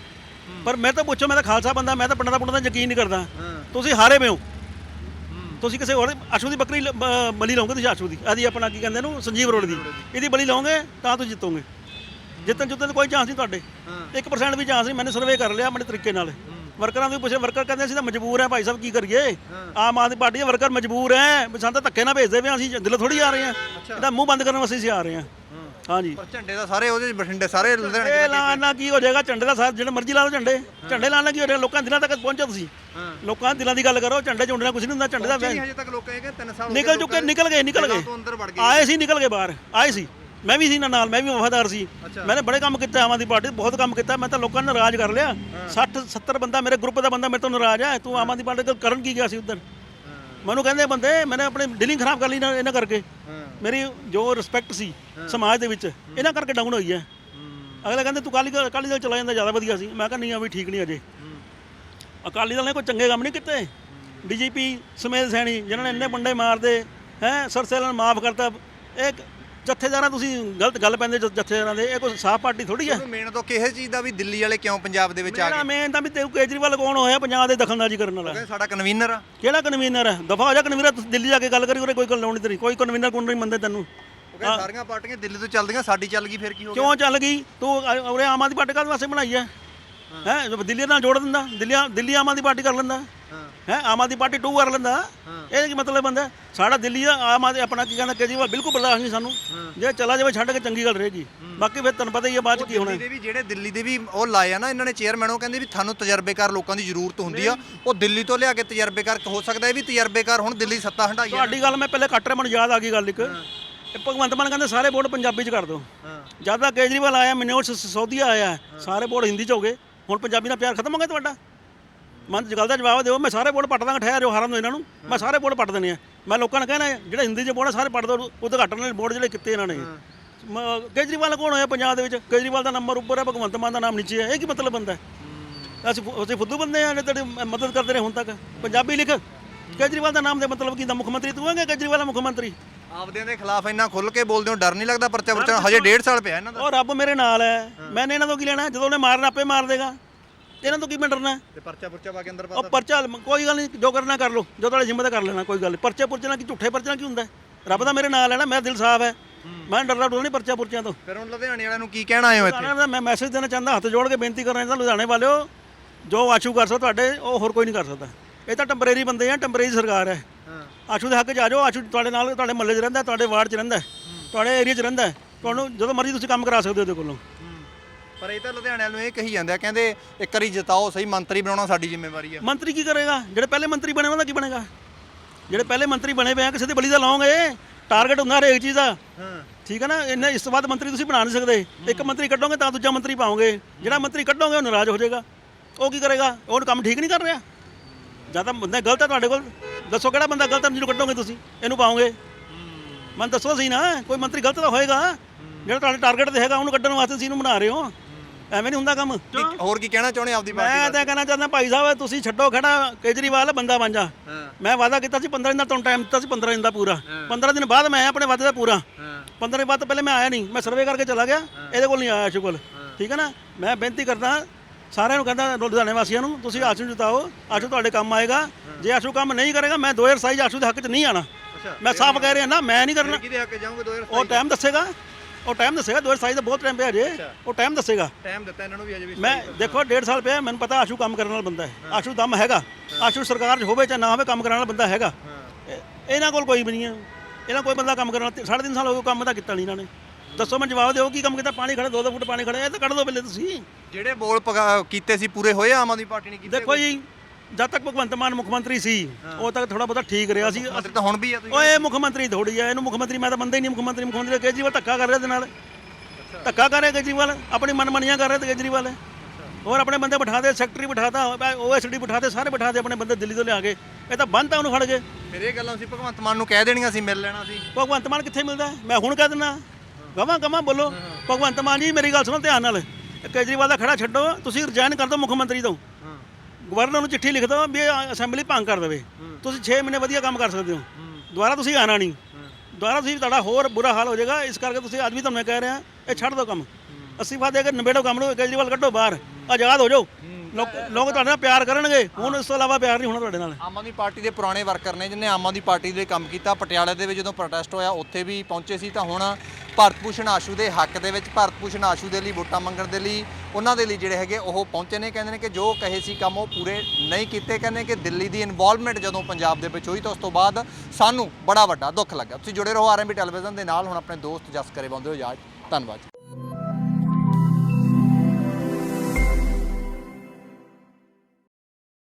ਪਰ ਮੈਂ ਤਾਂ ਪੁੱਛੋ ਮੈਂ ਤਾਂ ਖਾਲਸਾ ਬੰਦਾ ਮੈਂ ਤਾਂ ਪੰਡਤਾਂ ਪੁੰਡਤਾਂ ਦਾ ਯਕੀਨ ਨਹੀਂ ਕਰਦਾ। ਤੁਸੀਂ ਹਾਰੇ ਪਏ ਹੋ। ਤੁਸੀਂ ਕਿਸੇ ਹੋਰ ਆਸ਼ੂ ਦੀ ਬੱਕਰੀ ਲ- ਬ- ਬਲੀ ਲਾਉਂਗੇ ਤੁਸੀਂ ਆਸ਼ੂ ਦੀ। ਆਦੀ ਆਪਣਾ ਕੀ ਕਹਿੰਦੇ ਨੂੰ ਸੰਜੀਵ ਰੋਡ ਦੀ। ਇਹਦੀ ਬਲੀ ਲਾਉਂਗੇ ਤਾਂ ਤੁਸੀਂ ਜਿੱਤੋਗੇ। ਜਿੱਤਣ ਜੁੱਤਣ ਦਾ ਕੋਈ ਚਾਂਸ ਨਹੀਂ ਤੁਹਾਡੇ। 1% ਵੀ ਚਾਂਸ ਨਹੀਂ ਮੈंने ਸਰਵੇ ਕਰ ਲਿਆ ਆਪਣੇ ਤਰੀਕੇ ਨਾਲ। ਵਰਕਰਾਂ ਨੂੰ ਵੀ ਪੁੱਛਿਆ ਵਰਕਰ ਕਹਿੰਦੇ ਅਸੀਂ ਤਾਂ ਮਜਬੂਰ ਹਾਂ ਭਾਈ ਸਾਹਿਬ ਕੀ ਕਰੀਏ? ਆਮ ਆਦਮੀ ਪਾਰਟੀ ਦੇ ਵਰਕਰ ਮਜਬੂਰ ਵੀ ਸਾਨੂੰ ਤਾਂ ਧੱਕੇ ਨਾਲ ਭੇਜਦੇ ਹਾਂ, ਅਸੀਂ ਦਿਲੋਂ ਥੋੜੀ ਆ ਰਹੇ ਹਾਂ ਇਹਦਾ ਮੂੰਹ ਬੰਦ ਕਰਨ ਵਾਸਤੇ ਅਸੀਂ ਆ ਰਹੇ ਹਾਂ। ਹਾਂਜੀ। ਪਰ ਝੰਡੇ ਦਾ ਸਾਰੇ ਉਹਦੇ ਬਠਿੰਡੇ ਸਾਰੇ ਲੁਧਿਆਣੇ ਇਹ ਨਾਲ ਕੀ ਹੋ ਜਾਏਗਾ? ਝੰਡੇ ਦਾ ਸਾਥ ਜਿਹੜੇ ਮਰਜ਼ੀ ਲਾ ਲਓ ਝੰਡੇ। ਝੰਡੇ ਨਾਲ ਕੀ ਹੋ ਜਾਏਗਾ ਲੋਕਾਂ ਦਿਲਾਂ ਤੱਕ ਪਹੁੰਚੋ ਤੁਸੀਂ। ਲੋਕਾਂ ਦੇ ਦਿਲਾਂ ਦੀ ਗੱਲ ਕਰੋ ਝੰਡੇ ਝੁੰਡੇ ਨਾਲ ਕੁਝ ਨਹੀਂ ਹੁੰਦਾ ਝੰਡੇ ਦਾ ਨਹੀਂ ਹਜੇ ਤੱਕ ਲੋਕ ਕਹਿੰਦੇ 3 ਸਾਲ ਹੋ ਗਏ ਨਿਕਲ ਚੁੱਕੇ ਨਿਕਲ ਗਏ ਨਿਕਲ ਗਏ। ਆਏ ਸੀ ਨਿਕਲ ਗਏ ਬਾਹਰ। ਆਏ ਸੀ। ਮੈਂ ਵੀ ਸੀ ਨਾਲ ਨਾਲ ਮੈਂ ਵੀ ਵਫਾਦਾਰ ਸੀ। ਮੈंने ਬੜੇ ਕੰਮ ਕੀਤੇ ਆਮ ਆਦਮੀ ਪਾਰਟੀ ਬਹੁਤ ਕੰਮ ਕੀਤਾ ਮੈਂ ਤਾਂ ਲੋਕਾਂ ਨੇ ਨਾਰਾਜ਼ ਕਰ ਲਿਆ। 60 70 ਬੰਦਾ ਮੇਰੇ ਗਰੁੱਪ ਦਾ ਬੰਦਾ ਮੇਰੇ ਤੋਂ ਨਾਰਾਜ਼ ਹੈ ਤੂੰ ਆਮ ਆਦਮੀ ਪਾਰਟੀ ਤੋਂ ਕਰਨ ਕੀ ਗਿਆ ਸੀ ਉਧਰ? ਮੈਨੂੰ ਕਹਿੰਦੇ ਬੰਦੇ ਮੈंने ਆਪਣੀ ਡੀਲਿੰਗ ਖਰਾਬ ਕਰ ਲਈ ਨਾ ਇਹਨਾਂ ਕਰਕੇ। ਮੇਰੀ ਜੋ ਰਿਸਪੈਕਟ ਸੀ ਸਮਾਜ ਦੇ ਵਿੱਚ ਇਹਨਾਂ ਕਰਕੇ ਡਾਊਨ ਹੋਈ ਹੈ। ਅਗਲੇ ਕਹਿੰਦੇ ਤੂੰ ਕਾਲੀ ਕਾਲੀ ਦਲ ਚਲਾ ਜਾਂਦਾ ਜ਼ਿਆਦਾ ਵਧੀਆ ਸੀ। ਮੈਂ ਕਿਹਾ ਨਹੀਂ ਆ ਵੀ ਠੀਕ ਨਹੀਂ ਅਜੇ। ਅਕਾਲੀ ਦਲ ਨੇ ਕੋਈ ਚੰਗੇ ਕੰਮ ਨਹੀਂ ਕੀਤੇ। ਡੀਜੀਪੀ ਸਮੇਤ ਸੈਣੀ ਜਿਨ੍ਹਾਂ ਨੇ ਇੰਨੇ ਬੰਡੇ ਮਾਰਦੇ ਹੈ ਸਰਸੇਲਨ ਮਾਫ ਕਰਤਾ ਇਹ ਜਥੇਦਾਰਾਂ ਤੁਸੀਂ ਗਲਤ ਗੱਲ ਪੈਂਦੇ ਜ- ਜਥੇਦਾਰਾਂ ਦੇ ਇਹ ਕੋਈ ਸਾਫ਼ ਪਾਰਟੀ ਥੋੜੀ ਹੈ। ਮੇਨ ਤੋਂ ਕਿਸੇ ਚੀਜ਼ ਦਾ ਵੀ ਦਿੱਲੀ ਵਾਲੇ ਕਿਉਂ ਪੰਜਾਬ ਦੇ ਵਿੱਚ ਆ ਮੇਰਾ ਮੇਨ ਤਾਂ ਵੀ ਤੇ ਕੇਜਰੀਵਾਲ ਕੌਣ ਹੋਇਆ ਪੰਜਾਬ ਦੇ ਦਖਲਅੰਦਾਜ਼ੀ ਕਰਨ ਵਾਲਾ? ਗਏ ਸਾਡਾ ਕਨਵੀਨਰ ਆ। ਕਿਹੜਾ ਕਨਵੀਨਰ ਹੈ ਦਫਾ ਹੋ ਜਾ ਕਨਵੀਨਰ ਤੁਸੀਂ ਦਿੱਲੀ ਜਾ ਕੇ ਗੱਲ ਕਰੀ ਉਰੇ ਕੋਈ ਗੱਲ ਲਾਉਣੀ ਤੇਰੀ। ਕੋਈ ਕਨਵੀਨਰ ਕੋਣ ਨਹੀਂ ਮੰਨਦੇ ਤੈਨੂੰ। ਉਹ ਕਹਿੰਦੇ ਸਾਰੀਆਂ ਪਾਰਟੀਆਂ ਦਿੱਲੀ ਤੋਂ ਚੱਲਦੀਆਂ ਸਾਡੀ ਚੱਲ ਗਈ ਫਿਰ ਕੀ ਹੋ ਗਿਆ? ਕਿਉਂ ਚੱਲ ਗਈ? ਤੂੰ ਅ- ਉਰੇ ਆਮ ਆਦਮੀ ਪਾਰਟੀ ਕਾਹਦੇ ਵਾਸਤੇ ਬਣਾਈ ਹੈ? ਹੈ। ਦਿੱਲੀ ਨਾਲ ਜੋੜ ਦਿੰਦਾ। ਦਿੱਲੀ ਦਿੱਲੀ ਆਮ ਆਦਮੀ ਪਾਰਟੀ ਕਰ ਲੈਂਦਾ। ਹਾਂ। ਆਮ ਆਦਮੀ ਪਾਰਟੀ 2 ਕਰ ਲੈਂਦਾ। ਇਹ ਕੀ ਮਤਲਬ ਬੰਦਾ? ਸਾਡਾ ਦਿੱਲੀ ਦਾ ਆਮ ਆਦਮੀ ਆਪਣਾ ਕੀ ਕਹਿੰਦਾ ਕੇਜਰੀਵਾਲ ਬਿਲਕੁਲ ਬਰਦਾਸ਼ਤ ਨਹੀਂ ਸਾਨੂੰ। ਜੇ ਚਲਾ ਜਾਵੇ ਛੱਡ ਕੇ ਚੰਗੀ ਗੱਲ ਰਹੇਗੀ। ਬਾਕੀ ਫਿਰ ਤੁਹਾਨੂੰ ਪਤਾ ਹੀ ਹੈ ਬਾਅਦ ਚ ਕੀ ਹੋਣਾ। ਦੇ ਵੀ ਜਿਹੜੇ ਦਿੱਲੀ ਦੇ ਵੀ ਉਹ ਲਾਏ ਆ ਨਾ ਇਹਨਾਂ ਨੇ ਚੇਅਰਮੈਨ ਉਹ ਕਹਿੰਦੇ ਵੀ ਤੁਹਾਨੂੰ ਤਜਰਬੇਕਾਰ ਲੋਕਾਂ ਦੀ ਜ਼ਰੂਰਤ ਹੁੰਦੀ ਆ। ਉਹ ਦਿੱਲੀ ਤੋਂ ਲਿਆ ਕੇ ਤਜਰਬੇਕਾਰ ਹੋ ਸਕਦਾ ਇਹ ਵੀ ਤਜਰਬੇਕਾਰ ਹੁਣ ਦਿੱਲੀ ਸੱਤਾ ਹੰਡਾਈ ਆ ਤੁਹਾਡੀ ਗੱਲ ਮੈਂ ਪਹਿਲੇ ਕੱਟ ਰਿਹਾ ਮੈਨੂੰ ਯਾਦ ਆ ਗਈ ਗੱਲ ਇੱਕ। ਭਗਵੰਤ ਮਾਨ ਕਹਿੰਦੇ ਸਾਰੇ ਬੋਰਡ ਪੰਜਾਬੀ ਚ ਕਰ ਦਿਓ। ਜਦ ਦਾ ਕੇਜਰੀਵਾਲ ਆਇਆ ਮਨੋਜ ਸਿਸੋਦੀਆ ਆਇਆ ਸਾਰੇ ਬੋਰਡ ਹਿੰਦੀ ਚ ਹੋ ਗਏ ਹੁਣ ਪੰਜਾਬੀ ਨਾਲ ਪਿਆਰ ਖਤਮ ਹੋ ਗਿਆ ਤੁਹਾਡਾ? ਮਨ ਚ ਗੱਲ ਦਾ ਜਵਾਬ ਦਿਓ ਮੈਂ ਸਾਰੇ ਬੋਰਡ ਪੱਟ ਦਾਂਗਾ ਠਹਿਰ ਹਾਰਨ ਦੋ ਇਹਨਾਂ ਨੂੰ। ਮੈਂ ਸਾਰੇ ਬੋਰਡ ਪੱਟ ਦੇਣੇ ਆ। ਮੈਂ ਲੋਕਾਂ ਨੂੰ ਕਹਿਣਾ ਜਿਹੜੇ ਹਿੰਦੀ ਚ ਬੋਰਡ ਸਾਰੇ ਪੱਟ ਦੋ ਉਦਘਾਟਨ ਵਾਲੇ ਬੋਰਡ ਜਿਹੜੇ ਕੀਤੇ ਇਹਨਾਂ ਨੇ। ਮ- ਕੇਜਰੀਵਾਲ ਕੌਣ ਹੋਇਆ ਪੰਜਾਬ ਦੇ ਵਿੱਚ? ਕੇਜਰੀਵਾਲ ਦਾ ਨੰਬਰ ਉੱਪਰ ਹੈ ਭਗਵੰਤ ਮਾਨ ਦਾ ਨਾਮ ਨੀਚੇ ਹੈ। ਇਹ ਕੀ ਮਤਲਬ ਬੰਦਾ? ਅਸੀਂ ਅਸੀਂ ਫੁੱਦੂ ਬੰਦੇ ਆ ਜਿਹੜੇ ਮ- ਮਦਦ ਕਰਦੇ ਰਹੇ ਹੁਣ ਤੱਕ। ਪੰਜਾਬੀ ਲਿਖ। ਕੇਜਰੀਵਾਲ ਦਾ ਨਾਮ ਦੇ ਮਤਲਬ ਕੀ ਦਾ ਮੁੱਖ ਮੰਤਰੀ ਤੂੰ ਹੈਗਾ ਕੇਜਰੀਵਾਲ ਮੁੱਖ ਮੰਤਰੀ? ਆਪਦਿਆਂ ਦੇ ਖਿਲਾਫ ਇੰਨਾ ਖੁੱਲ ਕੇ ਬੋਲਦੇ ਹੋ ਡਰ ਨਹੀਂ ਲੱਗਦਾ ਪਰਚਾ ਪਰਚਾ? ਹਜੇ 1.5 ਸਾਲ ਪਿਆ ਇਹਨਾਂ ਦਾ। ਉਹ ਰੱਬ ਮੇਰੇ ਨਾਲ ਹੈ। ਮੈਨੇ ਇਹਨਾਂ ਤੋਂ ਕੀ ਲੈਣਾ? ਜਦੋਂ ਉਹਨੇ ਮਾਰਨਾ ਆਪੇ ਮਾਰ ਦੇਗਾ। ਇਹਨਾਂ ਤੋਂ ਕੀ ਮੈਂ ਡਰਨਾ? ਹੈ? ਤੇ ਪਰਚਾ ਪੁਰਚਾ ਪਾ ਕੇ ਅੰਦਰ ਉਹ ਪਰਚਾ ਕੋਈ ਗੱਲ ਨਹੀਂ ਜੋ ਕਰਨਾ ਕਰ ਲਓ ਜੋ ਤੁਹਾਡੇ ਜ਼ਿੰਮੇ ਤੇ ਕਰ ਲੈਣਾ ਕੋਈ ਗੱਲ ਨਹੀਂ। ਪਰਚੇ ਪੁਰਚੇ ਨਾਲ ਕੀ ਝੂਠੇ ਪਰਚੇ ਨਾਲ ਕੀ ਹੁੰਦਾ? ਹੈ? ਰੱਬ ਦਾ ਮੇਰੇ ਨਾਲ ਹੈ ਨਾ ਮੇਰਾ ਦਿਲ ਸਾਫ਼ ਹੈ। ਮੈਂ ਡਰਦਾ ਡਰਦਾ ਨਹੀਂ ਪਰਚਾ ਪੁਰਚਿਆਂ ਤੋਂ। ਫਿਰ ਹੁਣ ਲੁਧਿਆਣੇ ਵਾਲਿਆਂ ਨੂੰ ਕੀ ਕਹਿਣਾ ਆਏ ਹੋ ਇੱਥੇ? ਦਾ ਮੈਂ ਮੈਸੇਜ ਦੇਣਾ ਚਾਹੁੰਦਾ ਹੱਥ ਜੋੜ ਕੇ ਬੇਨਤੀ ਕਰਨਾ ਚਾਹੁੰਦਾ ਲੁਧਿਆਣੇ ਵਾਲਿਓ ਜੋ ਆਸ਼ੂ ਕਰ ਸਕਦਾ ਤੁਹਾਡੇ ਉਹ ਹੋਰ ਕੋਈ ਨਹੀਂ ਕਰ ਸਕਦਾ। ਇਹ ਤਾਂ ਟੈਂਪਰੇਰੀ ਬੰਦੇ ਆ ਟੈਂਪਰੇਰੀ ਸਰਕਾਰ ਹੈ। ਹਾਂ। ਆਸ਼ੂ ਦੇ ਹੱਕ 'ਚ ਆ ਜਾਓ ਆਸ਼ੂ ਤੁਹਾਡੇ ਨਾਲ ਤੁਹਾਡੇ ਮਹੱਲੇ 'ਚ ਰਹਿੰਦਾ ਤੁਹਾਡੇ ਵਾਰਡ 'ਚ ਰਹਿੰਦਾ ਤੁਹਾਡੇ ਏਰੀਆ 'ਚ ਰਹਿੰਦਾ। ਤੁਹਾਨੂੰ ਜਦੋਂ ਮਰਜ਼ੀ ਤੁਸੀਂ ਕੰਮ ਕਰਾ ਸਕਦੇ ਹੋ ਉਹਦੇ ਕੋਲੋਂ। ਪਰ ਇਹ ਤਾਂ ਲੁਧਿਆਣੇ ਵਾਲਿਆਂ ਨੂੰ ਇਹ ਕਹੀ ਜਾਂਦੇ ਆ ਕਹਿੰਦੇ ਇੱਕ ਵਾਰੀ ਜਿਤਾਓ ਸਹੀ ਮੰਤਰੀ ਬਣਾਉਣਾ ਸਾਡੀ ਜ਼ਿੰਮੇਵਾਰੀ ਆ। ਮੰਤਰੀ ਕੀ ਕਰੇਗਾ? ਜਿਹੜੇ ਪਹਿਲੇ ਮੰਤਰੀ ਬਣੇ ਉਹਨਾਂ ਦਾ ਕੀ ਬਣੇਗਾ? ਜਿਹੜੇ ਪਹਿਲੇ ਮੰਤਰੀ ਬਣੇ ਪਏ ਆ ਕਿਸੇ ਦੀ ਬਲੀ ਦਾ ਲਾਓਗੇ ਟਾਰਗੇਟ ਹੁੰਦਾ ਹਰੇਕ ਚੀਜ਼ ਦਾ। ਹਾਂ। ਠੀਕ ਹੈ ਨਾ? ਇੰਨੇ ਇਸ ਤੋਂ ਬਾਅਦ ਮੰਤਰੀ ਤੁਸੀਂ ਬਣਾ ਨਹੀਂ ਸਕਦੇ। ਇੱਕ ਮੰਤਰੀ ਕੱਢੋਗੇ ਤਾਂ ਦੂਜਾ ਮੰਤਰੀ ਪਾਓਗੇ। ਜਿਹੜਾ ਮੰਤਰੀ ਕੱਢੋਗੇ ਉਹ ਨਾਰਾਜ਼ ਹੋ ਜਾਏਗਾ। ਉਹ ਕੀ ਕਰੇਗਾ? ਉਹ ਕੰਮ ਠੀਕ ਨਹੀਂ ਕਰ ਰਿਹਾ? ਜਾਂ ਤਾਂ ਬੰਦਾ ਗਲਤ ਹੈ ਤੁਹਾਡੇ ਕੋਲ। ਦੱਸੋ ਕਿਹੜਾ ਬੰਦਾ ਗਲਤ ਹੈ ਜਿਹਨੂੰ ਕੱਢੋਗੇ ਤੁਸੀਂ? ਇਹਨੂੰ ਪਾਓਗੇ। ਮਨ ਦੱਸੋ ਸਹੀ ਨਾ? ਕੋਈ ਮੰਤਰੀ ਗਲਤ ਤਾਂ ਹੋਏਗਾ। ਜਿਹੜਾ ਤੁਹਾਡੇ ਟਾਰਗੇਟ ਤੇ ਹੈਗਾ ਉਹਨੂੰ ਕੱਢਣ ਵਾਸਤੇ ਤੁਸੀਂ ਇਹਨੂੰ ਬਣਾ ਰਹੇ ਹੋ। ਐਵੇਂ ਨਹੀਂ ਹੁੰਦਾ ਕੰਮ। ਕੀ- ਹੋਰ ਕੀ ਕਹਿਣਾ ਚਾਹੁੰਦੇ ਆਪਦੀ ਪਾਰਟੀ ਮੈਂ ਤਾਂ ਕਹਿਣਾ ਚਾਹੁੰਦਾ ਭਾਈ ਸਾਹਿਬ ਤੁਸੀਂ ਛੱਡੋ ਖੜਾ ਕੇਜਰੀਵਾਲ ਬੰਦਾ ਬਣ ਜਾ। ਮੈਂ ਵਾਅਦਾ ਕੀਤਾ ਸੀ 15 ਦਿਨ ਦਾ ਤੁਹਾਨੂੰ ਟਾਈਮ ਦਿੱਤਾ ਸੀ 15 ਦਿਨ ਦਾ ਪੂਰਾ। 15 ਦਿਨ ਬਾਅਦ ਮੈਂ ਆਇਆ ਆਪਣੇ ਵਾਅਦੇ ਦਾ ਪੂਰਾ। ਹਾਂ। 15 ਦਿਨ ਬਾਅਦ ਤੋਂ ਪਹਿਲੇ ਮੈਂ ਆਇਆ ਨਹੀਂ ਮੈਂ ਸਰਵੇ ਕਰਕੇ ਚਲਾ ਗਿਆ ਇਹਦੇ ਕੋਲ ਨਹੀਂ ਆਇਆ ਆਸ਼ੂ ਕੋਲ ਠੀਕ ਹੈ ਨਾ? ਮੈਂ ਬੇਨਤੀ ਕਰਦਾ ਸਾਰਿਆਂ ਨੂੰ ਕਹਿੰਦਾ ਲੁਧਿਆਣੇ ਵਾਸੀਆਂ ਨੂੰ ਤੁਸੀਂ ਆਸ਼ੂ ਨੂੰ ਜਿਤਾਓ ਆਸ਼ੂ ਤੁਹਾਡੇ ਕੰਮ ਆਏਗਾ। ਜੇ ਆਸ਼ੂ ਕੰਮ ਨਹੀਂ ਕਰੇਗਾ ਮੈਂ 2027 ਆਸ਼ੂ ਦੇ ਹੱਕ 'ਚ ਨਹੀਂ ਆਣਾ। ਮੈਂ ਸਾਫ਼ ਕਹਿ ਰਿਹਾ ਨਾ ਮੈਂ ਨਹੀਂ ਕਰਨਾ। ਕਿਹਦੇ ਹੱਕ ਜਾਓਗੇ 2027 ਉਹ ਟਾਈਮ ਦੱਸੇਗਾ। ਉਹ ਟਾਈਮ ਦੱਸੇਗਾ 2027 ਦਾ ਬਹੁਤ ਟਾਈਮ ਪਿਆ ਜੇ ਉਹ ਟਾਈਮ ਦੱਸੇਗਾ। ਟਾਈਮ ਦਿੱਤਾ ਇਹਨਾਂ ਨੂੰ ਵੀ ਅਜੇ ਵੀ ਮੈਂ ਦੇਖੋ ਡੇਢ ਸਾਲ ਪਿਆ ਮੈਨੂੰ ਪਤਾ ਆਸ਼ੂ ਕੰਮ ਕਰਨ ਵਾਲਾ ਬੰਦਾ ਹੈ। ਆਸ਼ੂ ਦਮ ਹੈਗਾ। ਆਸ਼ੂ ਸਰਕਾਰ 'ਚ ਹੋਵੇ ਚਾਹੇ ਨਾ ਹੋਵੇ ਕੰਮ ਕਰਨ ਵਾਲਾ ਬੰਦਾ ਹੈਗਾ। ਇਹ- ਇਹਨਾਂ ਕੋਲ ਕੋਈ ਵੀ ਨਹੀਂ ਹੈ। ਇਹਨਾਂ ਕੋਈ ਬੰਦਾ ਕੰਮ ਕਰਨ ਵਾਲਾ ਸਾਢੇ ਤਿੰਨ ਸਾਲ ਹੋ ਗਏ ਕੰਮ ਤਾਂ ਕੀਤਾ ਨਹੀਂ ਇਹਨਾਂ ਨੇ। ਦੱਸੋ ਮੈਂ ਜਵਾਬ ਦਿਓ ਕੀ ਕੰਮ ਕੀਤਾ? ਪਾਣੀ ਖੜਾ 2-2 ਫੁੱਟ ਪਾਣੀ ਖੜਾ ਇਹ ਤਾਂ ਕੱਢ ਦਿਓ ਪਹਿਲੇ ਤੁਸੀਂ। ਜਿਹੜੇ ਬੋਲ ਕੀਤੇ ਸੀ ਪੂਰੇ ਹੋਏ ਆਮ ਆਦਮੀ ਪਾਰਟੀ ਨੇ ਕੀਤੇ ਦੇਖੋ ਜੀ ਜਦ ਤੱਕ ਭਗਵੰਤ ਮਾਨ ਮੁੱਖ ਮੰਤਰੀ ਸੀ ਉਹ ਤੱਕ ਥੋੜਾ ਬਹੁਤਾ ਠੀਕ ਰਿਹਾ ਸੀ। ਮੰਤਰੀ ਤਾਂ ਹੁਣ ਵੀ ਆ ਤੁਸੀਂ ਓਏ ਮੁੱਖ ਮੰਤਰੀ ਥੋੜੀ ਆ ਇਹਨੂੰ ਮੁੱਖ ਮੰਤਰੀ ਮੈਂ ਤਾਂ ਬੰਦਾ ਹੀ ਨਹੀਂ ਮੁੱਖ ਮੰਤਰੀ ਮੁੱਖ ਮੰਤਰੀ ਕੇਜਰੀਵਾਲ ਧੱਕਾ ਕਰ ਰਿਹਾ ਦੇ ਨਾਲ। ਧੱਕਾ ਕਰ ਰਿਹਾ ਕੇਜਰੀਵਾਲ ਆਪਣੀ ਮਨਮਨੀਆਂ ਕਰ ਰਿਹਾ ਤੇ ਕੇਜਰੀਵਾਲ। ਹੋਰ ਆਪਣੇ ਬੰਦੇ ਬਿਠਾ ਦੇ ਸੈਕਟਰੀ ਬਿਠਾਤਾ ਓਐਸਡੀ ਬਿਠਾ ਦੇ ਸਾਰੇ ਬਿਠਾ ਦੇ ਆਪਣੇ ਬੰਦੇ ਦਿੱਲੀ ਤੋਂ ਲਿਆ ਕੇ। ਇਹ ਤਾਂ ਬੰਦ ਤਾਂ ਉਹਨੂੰ ਖੜ ਗਏ ਫਿਰ ਇਹ ਗੱਲਾਂ ਸੀ ਭਗਵੰਤ ਮਾਨ ਨੂੰ ਕਹਿ ਦੇਣੀਆਂ ਸੀ ਮਿਲ ਲੈਣਾ ਸੀ। ਭਗਵੰਤ ਮਾਨ ਕਿੱਥੇ ਮਿਲਦਾ? ਮੈਂ ਹੁਣ ਕਹਿ ਦਿੰਦਾ। ਗਵਾਂ ਗਵਾਂ ਬੋਲੋ। ਭਗਵੰਤ ਮਾਨ ਜੀ ਮੇਰੀ ਗੱਲ ਸੁਣੋ ਧਿਆਨ ਨਾਲ। ਕੇਜਰੀਵਾਲ ਦਾ ਖੜਾ ਛੱਡੋ। ਤੁਸੀਂ ਰਿਜ਼ਾਈਨ ਕਰ ਦਿਓ ਮੁੱਖ ਮੰਤਰੀ ਤੋਂ। ਗਵਰਨਰ ਨੂੰ ਚਿੱਠੀ ਲਿਖ ਦਿਓ ਵੀ ਇਹ ਅਸੈਂਬਲੀ ਭੰਗ ਕਰ ਦੇਵੇ। ਤੁਸੀਂ 6 ਮਹੀਨੇ ਵਧੀਆ ਕੰਮ ਕਰ ਸਕਦੇ ਹੋ। ਦੁਬਾਰਾ ਤੁਸੀਂ ਆਣਾ ਨਹੀਂ। ਦੁਬਾਰਾ ਤੁਸੀਂ ਤੁਹਾਡਾ ਹੋਰ ਬੁਰਾ ਹਾਲ ਹੋ ਜਾਏਗਾ ਇਸ ਕਰਕੇ ਤੁਸੀਂ ਅੱਜ ਵੀ ਤੁਹਾਨੂੰ ਮੈਂ ਕਹਿ ਰਿਹਾ ਇਹ ਛੱਡ ਦਿਓ ਕੰਮ। ਅਸਤੀਫਾ ਦੇ ਕੇ ਨਿਬੇੜੋ ਕੰਮ ਨੂੰ ਕੇਜਰੀਵਾਲ ਕੱਢੋ ਬਾਹਰ ਆਜ਼ਾਦ ਹੋ ਜਾਓ। ਲੋਕ ਲੋਕ ਤੁਹਾਡੇ ਨਾਲ ਪਿਆਰ ਕਰਨਗੇ। ਹੁਣ ਇਸ ਤੋਂ ਇਲਾਵਾ ਪਿਆਰ ਨਹੀਂ ਹੋਣਾ ਤੁਹਾਡੇ ਨਾਲ। ਆਮ ਆਦਮੀ ਪਾਰਟੀ ਦੇ ਪੁਰਾਣੇ ਵਰਕਰ ਨੇ ਜਿਨ੍ਹਾਂ ਆਮ ਆਦਮੀ ਪਾਰਟੀ ਦੇ ਕੰਮ ਕੀਤਾ ਪਟਿਆਲੇ ਦੇ ਵਿੱਚ ਜਦੋਂ ਪ੍ਰੋਟੈਸਟ ਹੋਇਆ ਉੱਥੇ ਵੀ ਪਹੁੰਚੇ ਸੀ ਤਾਂ ਹੁਣ ਭਾਰਤ ਭੂਸ਼ਣ ਆਸ਼ੂ ਦੇ ਹੱਕ ਦੇ ਵਿੱਚ, ਭਾਰਤ ਭੂਸ਼ਣ ਆਸ਼ੂ ਦੇ ਲਈ, ਵੋਟਾਂ ਮੰਗਣ ਦੇ ਲਈ, ਉਹਨਾਂ ਦੇ ਲਈ ਜਿਹੜੇ ਹੈਗੇ ਉਹ ਪਹੁੰਚੇ ਨੇ। ਕਹਿੰਦੇ ਨੇ ਕਿ ਜੋ ਕਹੇ ਸੀ ਕੰਮ ਉਹ ਪੂਰੇ ਨਹੀਂ ਕੀਤੇ। ਕਹਿੰਦੇ ਕਿ ਦਿੱਲੀ ਦੀ ਇਨਵੋਲਵਮੈਂਟ ਜਦੋਂ ਪੰਜਾਬ ਦੇ ਵਿੱਚ ਹੋਈ ਤਾਂ ਉਸ ਤੋਂ ਬਾਅਦ ਸਾਨੂੰ ਬੜਾ ਵੱਡਾ ਦੁੱਖ ਲੱਗਾ। ਤੁਸੀਂ ਜੁੜੇ ਰਹੋ ਆਰਐਮਬੀ ਟੈਲੀਵਿਜ਼ਨ ਦੇ ਨਾਲ। ਹੁਣ ਆਪਣੇ ਦੋਸਤ ਜਸ ਕਰੇ ਬੰਦੇ ਹੋ ਯਾਦ ਧੰਨਵਾਦ